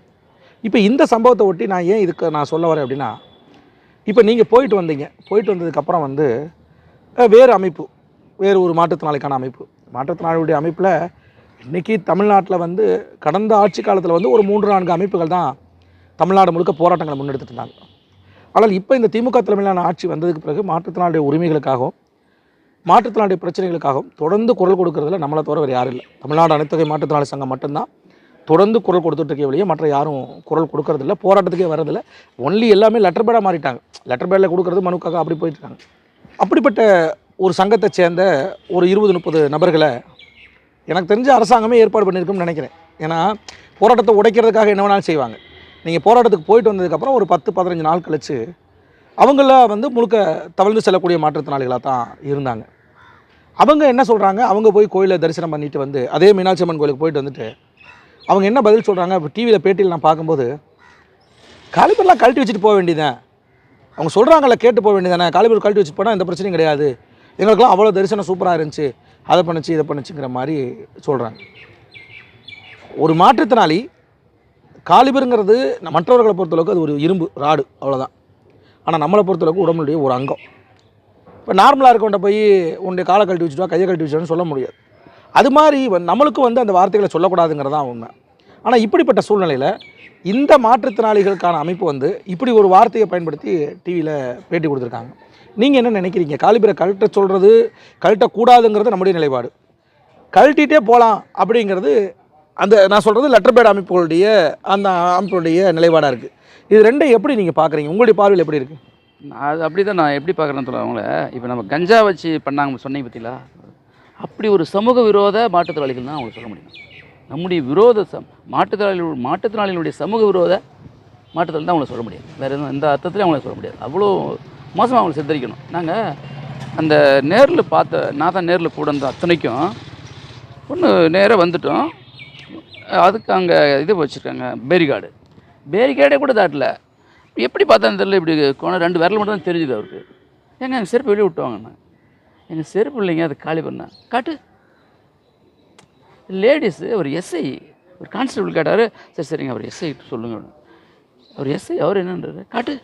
இப்போ இந்த சம்பவத்தை ஒட்டி நான் ஏன் இதுக்கு நான் சொல்ல வரேன் அப்படின்னா இப்போ நீங்கள் போயிட்டு வந்தீங்க. போயிட்டு வந்ததுக்கப்புறம் வந்து வேறு அமைப்பு வேறு ஒரு மாற்றுத்திறனாளிக்கான அமைப்பு. மாற்றுத்திறனாளியுடைய அமைப்பில் இன்றைக்கி தமிழ்நாட்டில் வந்து கடந்த ஆட்சி காலத்தில் வந்து ஒரு மூன்று நான்கு அமைப்புகள் தான் தமிழ்நாடு முழுக்க போராட்டங்களை முன்னெடுத்துட்டு இருந்தாங்க. ஆனால் இப்போ இந்த திமுக தலைமையிலான ஆட்சி வந்ததுக்கு பிறகு மாற்றுத்திறனாளிய உரிமைகளுக்காகவும் மாற்றுத்திறனாளிய பிரச்சனைகளுக்காகவும் தொடர்ந்து குரல் கொடுக்கறதுல நம்மளை தவிர வேறு யாரும் இல்லை. தமிழ்நாடு அனைத்துகை மாற்றுத்திறனாளி சங்கம் மட்டும்தான். தொடர்ந்து குரல் கொடுத்துட்டு இருக்க வழியே மற்ற யாரும் குரல் கொடுக்கறதில்ல போராட்டத்துக்கே வரதில்ல. ஒன்லி எல்லாமே லெட்டர் பேடாக மாறிட்டாங்க. லெட்டர் பேடில் கொடுக்கறது மனுக்காக அப்படி போயிட்டுருக்காங்க அப்படிப்பட்ட ஒரு சங்கத்தை சேர்ந்த ஒரு இருபது முப்பது நபர்களை எனக்கு தெரிஞ்ச அரசாங்கமே ஏற்பாடு பண்ணியிருக்கும்னு நினைக்கிறேன். ஏன்னா போராட்டத்தை உடைக்கிறதுக்காக என்ன வேணாலும் செய்வாங்க. நீங்கள் போராட்டத்துக்கு போயிட்டு வந்ததுக்கப்புறம் ஒரு பத்து பதினஞ்சு நாள் கழிச்சு அவங்கள வந்து முழுக்க தவழ்ந்து செல்லக்கூடிய மாற்றுத்திறனாளிகளாக தான் இருந்தாங்க. அவங்க என்ன சொல்கிறாங்க அவங்க போய் கோயிலை தரிசனம் பண்ணிட்டு வந்து அதே மீனாட்சி அம்மன் கோயிலுக்கு போயிட்டு வந்துட்டு அவங்க என்ன பதில் சொல்கிறாங்க இப்போ டிவியில் பேட்டியில் நான் பார்க்கும்போது காலிபர்லாம் கழட்டி வச்சுட்டு போக வேண்டியதான் அவங்க சொல்கிறாங்கள கேட்டு போக வேண்டியதானே காலிபர் கழட்டி வச்சுட்டு போனால் எந்த பிரச்சனையும் கிடையாது. எங்களுக்கெல்லாம் அவ்வளோ தரிசனம் சூப்பராக இருந்துச்சு. அதை பண்ணுச்சு இதை பண்ணுச்சுங்கிற மாதிரி சொல்கிறாங்க ஒரு மாற்றுத்திறனாளி காலிபருங்கிறது மற்றவர்களை பொறுத்தளவுக்கு அது ஒரு இரும்பு ராடு அவ்வளோதான் ஆனால் நம்மளை பொறுத்தளவுக்கு உடம்புடைய ஒரு அங்கம். இப்போ நார்மலாக இருக்கவன்ட்ட போய் உன்னுடைய காலை கழட்டி வச்சுட்டா கையை கழட்டி வச்சுட்டான்னு சொல்ல முடியாது. அது மாதிரி நம்மளுக்கும் வந்து அந்த வார்த்தைகளை சொல்லக்கூடாதுங்கிறது தான் உண்மை. ஆனால் இப்படிப்பட்ட சூழ்நிலையில் இந்த மாற்றுத்திறனாளிகளுக்கான அமைப்பு வந்து இப்படி ஒரு வார்த்தையை பயன்படுத்தி டிவியில் பேட்டி கொடுத்துருக்காங்க. நீங்கள் என்ன நினைக்கிறீங்க? காலிபரை கழட்ட சொல்கிறது கழட்டக்கூடாதுங்கிறது நம்முடைய நிலைப்பாடு. கழட்டிகிட்டே போகலாம் அப்படிங்கிறது அந்த நான் சொல்கிறது லெட்டர் பேட் அமைப்புகளுடைய அந்த அமைப்புடைய நிலைப்பாடாக இருக்குது இது ரெண்டையும் எப்படி நீங்கள் பார்க்குறீங்க? உங்களுடைய பார்வையில் எப்படி இருக்குது நான் அது அப்படி தான் நான் எப்படி பார்க்குறேன்னு சொல்ல அவங்கள. இப்போ நம்ம கஞ்சா வச்சு பண்ணாங்க சொன்னீங்க பார்த்தீங்களா? அப்படி ஒரு சமூக விரோத மாற்றுத்திறனாளிகள் தான் அவங்க சொல்ல முடியும். நம்முடைய விரோத சம் மாற்றுத்திறனாளிகள் மாற்றுத்திறனாளிகளுடைய சமூக விரோத மாற்றுத்திறன் தான் அவங்களை சொல்ல முடியாது. வேறு எதுவும் எந்த அர்த்தத்துலையும் அவங்கள சொல்ல முடியாது. அவ்வளோ மோசமாக அவங்களை சித்தரிக்கணும். நாங்கள் அந்த நேரில் பார்த்த நான் தான் நேரில் கூட இருந்த அத்தனைக்கும் ஒன்று நேராக வந்துட்டோம். அதுக்கு அங்கே இது வச்சுருக்காங்க பேரிகார்டு பேரிகார்டே கூட தாட்டல எப்படி பார்த்தான்னு தெரியல இப்படி கோணம் ரெண்டு விரல் மட்டும் தான் தெரிஞ்சுது அவருக்கு. ஏங்க எங்கள் செருப்பு வெளியே விட்டுவாங்கண்ணா எங்கள் செருப்பு இல்லைங்க அது காலி பண்ண. காட்டு. லேடிஸு ஒரு எஸ்ஐ ஒரு கான்ஸ்டபிள் கேட்டார் சரி சரிங்க அவர் எஸ்ஐ சொல்லுங்க. அவர் எஸ்ஐ அவர் என்னன்றாரு காட்டு.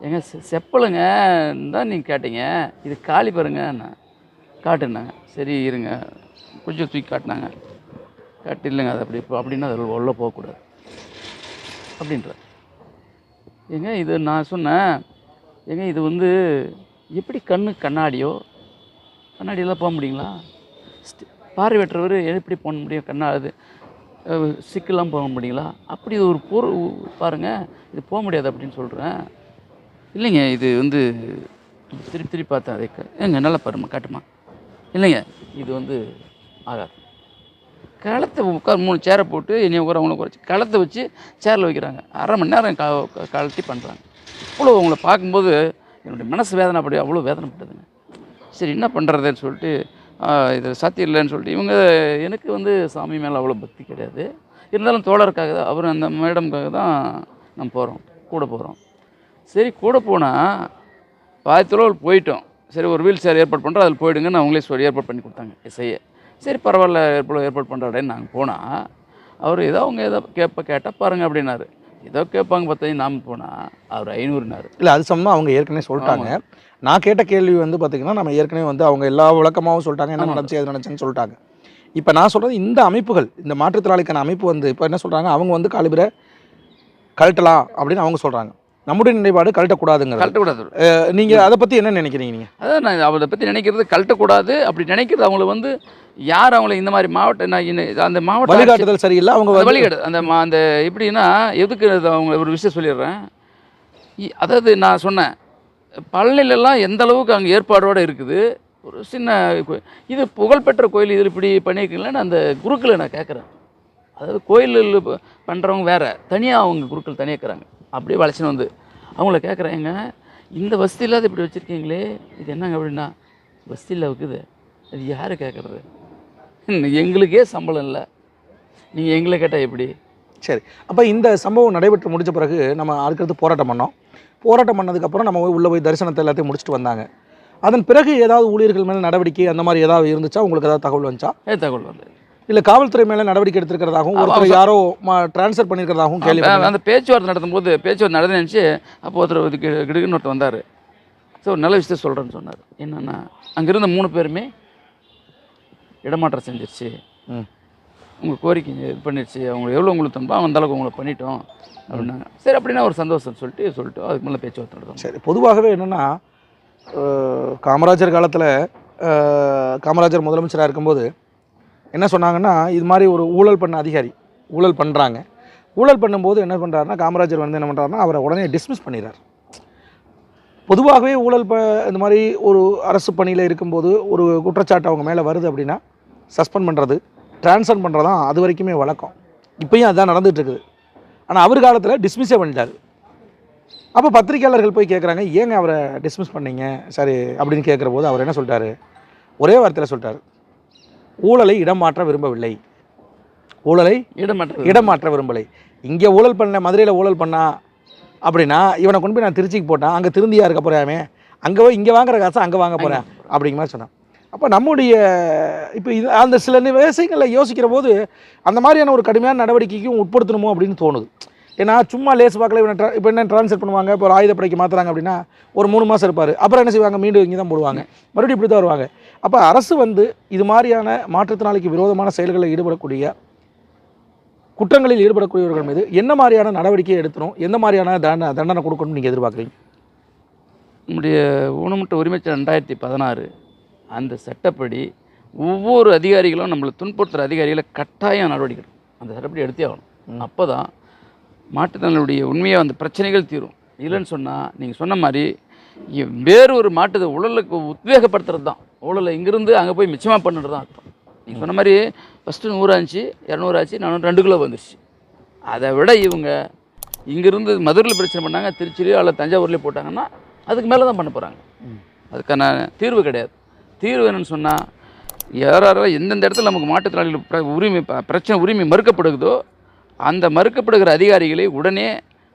ஏங்க செ- செப்பலுங்க தான் நீங்கள் கேட்டீங்க. இது காலி பாருங்க காட்டுனாங்க. சரி இருங்க. கொஞ்சம் தூக்கி காட்டினாங்க. காட்டு இல்லைங்க அது அப்படி இப்போ அப்படின்னா அதில் உள்ள போகக்கூடாது அப்படின்ற. ஏங்க இது நான் சொன்னேன். ஏங்க இது வந்து எப்படி கண்ணு கண்ணாடியோ கண்ணாடியெல்லாம் போக முடியுங்களா? பார்வையற்றவர் எப்படி போக முடியும்? கண்ணாது சிக்கெல்லாம் போக முடியுங்களா? அப்படி ஒரு பொருள் பாருங்கள் இது போக முடியாது அப்படின்னு சொல்கிறேன் இல்லைங்க இது வந்து திருப்பி திருப்பி பார்த்தேன் அதே க- ஏங்க நல்லா பாருமா காட்டுமா இல்லைங்க இது வந்து ஆகாது. களத்தை உட்கார் மூணு சேரை போட்டு என்னைய உட்கார அவங்கள குறைச்சி களத்தை வச்சு சேரில் வைக்கிறாங்க. அரை மணி நேரம் க கழட்டி பண்ணுறாங்க அவ்வளோ அவங்கள பார்க்கும்போது என்னுடைய மனசு வேதனை அப்படி அவ்வளோ வேதனைப்பட்டதுங்க சரி என்ன பண்ணுறதுன்னு சொல்லிட்டு இது சாத்தியம் இல்லைன்னு சொல்லிட்டு இவங்க எனக்கு வந்து சாமி மேலே அவ்வளோ பக்தி கிடையாது. இருந்தாலும் தோழருக்காக தான் அவர் அந்த மேடம்காக தான் நம்ம போகிறோம் கூட போகிறோம் சரி கூட போனால் பாயத்தில் போயிட்டோம். சரி ஒரு வீல் சேர் ஏற்பாடு பண்ணுறோம் அதில் போயிடுங்கன்னு அவங்களே சொல்லி ஏற்பாடு பண்ணி கொடுத்தாங்க எஸ்ஐயை சரி பரவாயில்ல ஏற்பாடு ஏற்பாடு பண்ணுறாடேன்னு நாங்கள் போனால் அவர் ஏதோ அவங்க ஏதோ கேட்ப கேட்டால் பாருங்கள் அப்படின்னாரு. ஏதோ கேட்பாங்க பார்த்தா நாம் போனால் அவர் ஐநூறுனாரு. இல்லை அது சம்மந்தமாக அவங்க ஏற்கனவே சொல்லிட்டாங்க. நான் கேட்ட கேள்வி வந்து பார்த்தீங்கன்னா நம்ம ஏற்கனவே வந்து அவங்க எல்லா விளக்கமாகவும் சொல்லிட்டாங்க என்ன. நடந்துச்சு எது நடந்துச்சுன்னு சொல்லிட்டாங்க. இப்போ நான் சொல்கிறது இந்த அமைப்புகள் இந்த மாற்றுத்திறனாளிக்கான அமைப்பு வந்து இப்போ என்ன சொல்கிறாங்க அவங்க வந்து காலிபரை கழட்டலாம் அப்படின்னு அவங்க சொல்கிறாங்க நம்முடைய நிலைப்பாடு கழட்டக்கூடாதுங்கிறது. கழட்டக்கூடாது. நீங்கள் அதை பற்றி என்ன நினைக்கிறீங்க நீங்கள் அதான் நான் அவளை பற்றி நினைக்கிறது கழட்டக்கூடாது. அப்படி நினைக்கிறது அவங்கள வந்து யார் அவங்கள இந்த மாதிரி மாவட்ட அந்த மாவட்ட வழிகாட்டுதல் சரியில்லை அவங்க அந்த வந்து வழிகாடு அந்த அந்த எப்படின்னா எதுக்கு அவங்க ஒரு விஷயம் சொல்லிடுறேன்? அதாவது நான் சொன்னேன் பழனிலெல்லாம் எந்த அளவுக்கு அங்கே ஏற்பாடோடு இருக்குது. ஒரு சின்ன இது புகழ்பெற்ற கோயில் இதில் இப்படி பண்ணியிருக்கீங்களான்னு அந்த குருக்களை நான் கேட்குறேன். அதாவது கோயிலில் பண்ணுறவங்க வேற தனியாக அவங்க குருக்கள் தனியாக இருக்கிறாங்க. அப்படியே வளைச்சின்னு வந்து. அவங்கள கேட்குறேங்க இந்த வசதி இல்லாத இப்படி வச்சுருக்கீங்களே இது என்னங்க அப்படின்னா வசதி இல்லை இருக்குது அது யார் கேட்குறது எங்களுக்கே சம்பளம் இல்லை. நீங்கள் எங்களை கேட்டால் எப்படி? சரி. அப்போ இந்த சம்பவம் நடைபெற்று முடிச்ச பிறகு நம்ம அடுத்தடுத்து போராட்டம் பண்ணோம். போராட்டம் பண்ணதுக்கப்புறம் நம்ம போய் உள்ளே போய் தரிசனத்தை எல்லாத்தையும் முடிச்சுட்டு வந்தாங்க. அதன் பிறகு ஏதாவது ஊழியர்கள் மேலே நடவடிக்கை அந்த மாதிரி ஏதாவது இருந்துச்சா? உங்களுக்கு ஏதாவது தகவல் வந்துச்சா? ஏ தகவல் வரல இல்லை காவல்துறை மேலே நடவடிக்கை எடுத்திருக்கிறதாகவும் ஒருத்தர். யாரோ ட்ரான்ஸ்ஃபர் பண்ணியிருக்கிறதாகவும் கேள்வி அந்த- பேச்சுவார்த்தை நடத்தும்போது பேச்சுவார்த்தை நடந்து நினச்சி அப்போ ஒருத்தர் கிடுக்குன்னு ஒருத்தர் வந்தார். ஸோ நல்ல விஷயத்த சொல்கிறேன்னு சொன்னார். என்னென்னா அங்கே இருந்த மூணு பேருமே இடமாற்றம் செஞ்சிருச்சு. ம். உங்கள் கோரிக்கை இது பண்ணிருச்சு. அவங்க எவ்வளோ உங்களுக்கு தந்தோ அந்த அளவுக்கு உங்களை பண்ணிட்டோம் அப்படின்னாங்க. சரி அப்படின்னா ஒரு சந்தோஷம் சொல்லிட்டு சொல்லிட்டு அதுக்கு மேலே பேச்சுவார்த்தை நடத்தணும். சரி பொதுவாகவே என்னென்னா காமராஜர் காலத்தில் காமராஜர் முதலமைச்சராக இருக்கும்போது என்ன சொன்னாங்கன்னா இது மாதிரி ஒரு ஊழல் பண்ண அதிகாரி ஊழல் பண்ணுறாங்க ஊழல் பண்ணும்போது என்ன பண்ணுறாருன்னா காமராஜர் வந்து என்ன பண்ணுறாருன்னா அவரை உடனே டிஸ்மிஸ் பண்ணிடுறார். பொதுவாகவே ஊழல் ப இந்த மாதிரி ஒரு அரசு பணியில் இருக்கும்போது ஒரு குற்றச்சாட்டு அவங்க மேலே வருது அப்படின்னா சஸ்பெண்ட் பண்ணுறது ட்ரான்ஸ்ஃபர் பண்ணுறது தான் அது வரைக்குமே வழக்கம். இப்போயும் அதுதான் நடந்துகிட்ருக்குது இருக்குது. ஆனால் அவர் காலத்தில் டிஸ்மிஸே பண்ணிட்டார். அப்போ பத்திரிக்கையாளர்கள் போய் கேட்குறாங்க ஏங்க அவரை டிஸ்மிஸ் பண்ணீங்க? சரி அப்படின்னு கேட்குற போது அவர் என்ன சொல்லிட்டாரு? ஒரே வார்த்தையில் சொல்லிட்டாரு. ஊழலை இடம் மாற்ற விரும்பவில்லை. ஊழலை இடமாற்றம் இடம் மாற்ற விரும்பலை. இங்கே ஊழல் பண்ண மதுரையில் ஊழல் பண்ணா அப்படின்னா இவனை கொண்டு போய் நான் திருச்சிக்கு போட்டேன். அங்கே திருந்தியா இருக்க போகிறாமே அங்கே போய் இங்கே வாங்குற காசை அங்கே வாங்க போகிறேன் அப்படிங்கிற மாதிரி சொன்னான். அப்போ நம்முடைய இப்போ இது அந்த சில விஷயங்களில் யோசிக்கிற போது அந்த மாதிரியான ஒரு கடுமையான நடவடிக்கைக்கும் உட்படுத்தணுமோ அப்படின்னு தோணுது. ஏன்னா சும்மா லேஸ் பார்க்கல இவனை இப்போ என்ன ட்ரான்ஸ்ஃபர் பண்ணுவாங்க இப்போ ஒரு ஆயுதப்படைக்கு மாற்றுறாங்க அப்படின்னா ஒரு மூணு மாதம் இருப்பார். அப்புறம் என்ன செய்வாங்க? மீண்டும் இங்கே தான் போடுவாங்க மறுபடியும் இப்படி தான் வருவாங்க. அப்போ அரசு வந்து இது மாதிரியான மாற்றுத்திறனாளிக்கு விரோதமான செயல்களில் ஈடுபடக்கூடிய குற்றங்களில் ஈடுபடக்கூடியவர்கள் மீது என்ன மாதிரியான நடவடிக்கை எடுக்கணும்? எந்த மாதிரியான தண்டனை தண்டனை கொடுக்கணும்னு நீங்கள் எதிர்பார்க்குறீங்க? நம்முடைய ஊனமுற்ற உரிமைச்சட்டம் ரெண்டாயிரத்தி பதினாறு அந்த சட்டப்படி ஒவ்வொரு அதிகாரிகளும் நம்மளை துன்புறுத்துகிற அதிகாரிகளை கட்டாயம் நடவடிக்கை. அந்த சட்டப்படி எடுத்தே ஆகணும். அப்போ தான் மாற்றுத்திறனுடைய உண்மையாக அந்த பிரச்சனைகள் தீரும். இல்லைன்னு சொன்னால் நீங்கள் சொன்ன மாதிரி இ- வேறு ஒரு மாட்டு உடலுக்கு உத்வேகப்படுத்துறது தான் ஊழலை இங்கேருந்து அங்கே போய் மிச்சமாக பண்ணுறது தான் அர்த்தம் நீங்கள் சொன்ன மாதிரி ஃபஸ்ட்டு நூறாச்சு இரநூறாச்சு நானூறு ரெண்டு கிலோ வந்துருச்சு. அதை விட இவங்க இங்கேருந்து மதுரையில் பிரச்சனை பண்ணாங்க திருச்சிலையோ அல்ல தஞ்சாவூர்லேயோ போட்டாங்கன்னா அதுக்கு மேலே தான் பண்ண போகிறாங்க அதுக்கான தீர்வு கிடையாது. தீர்வு என்னன்னு சொன்னால் யார் யாரெல்லாம் எந்தெந்த இடத்துல நமக்கு மாற்றுத்திறனாளிகள் பிர- உரிமை ப- பிரச்சனை உரிமை மறுக்கப்படுகிறதோ அந்த மறுக்கப்படுகிற அதிகாரிகளை உடனே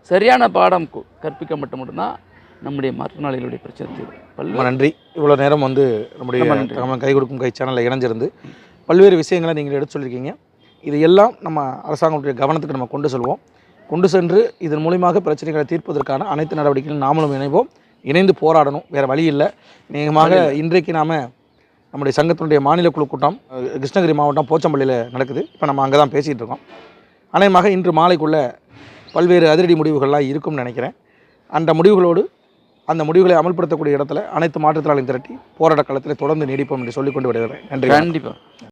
சரியான பாடம் கற்பிக்க மட்டும் மட்டும்தான் நம்முடைய மாற்றுத்திறனாளிகளுடைய பிரச்சனை தீர்வு. ரொம்ப நன்றி. இவ்வளோ நேரம் வந்து நம்முடைய. நம்ம கை கொடுக்கும் கை சேனலில் இணைஞ்சிருந்து பல்வேறு விஷயங்களை நீங்கள் எடுத்து சொல்லியிருக்கீங்க. இது எல்லாம் நம்ம அரசாங்கத்துடைய கவனத்துக்கு நம்ம கொண்டு செல்வோம். கொண்டு சென்று இதன் மூலியமாக பிரச்சனைகளை தீர்ப்பதற்கான அனைத்து நடவடிக்கைகளும் நாமளும் இணைவோம். இணைந்து போராடணும். வேறு வழி இல்லை. நேகமாக இன்றைக்கு நாம் நம்முடைய சங்கத்தினுடைய மாநில குழு கூட்டம் கிருஷ்ணகிரி மாவட்டம் போச்சம்பள்ளியில் நடக்குது. இப்போ நம்ம அங்கே தான் பேசிகிட்டு இருக்கோம். அநேகமாக இன்று மாலைக்குள்ளே பல்வேறு அதிரடி முடிவுகள்லாம் இருக்கும்னு நினைக்கிறேன். அந்த முடிவுகளோடு அந்த முடிவுகளை அமல்படுத்தக்கூடிய இடத்துல அனைத்து மாற்றுத்திறனாளியும் திரட்டி போராட்ட களத்தில் தொடர்ந்து நீடிப்போம் என்று சொல்லிக்கொண்டு விடுகிறேன் நன்றி. கண்டிப்பாக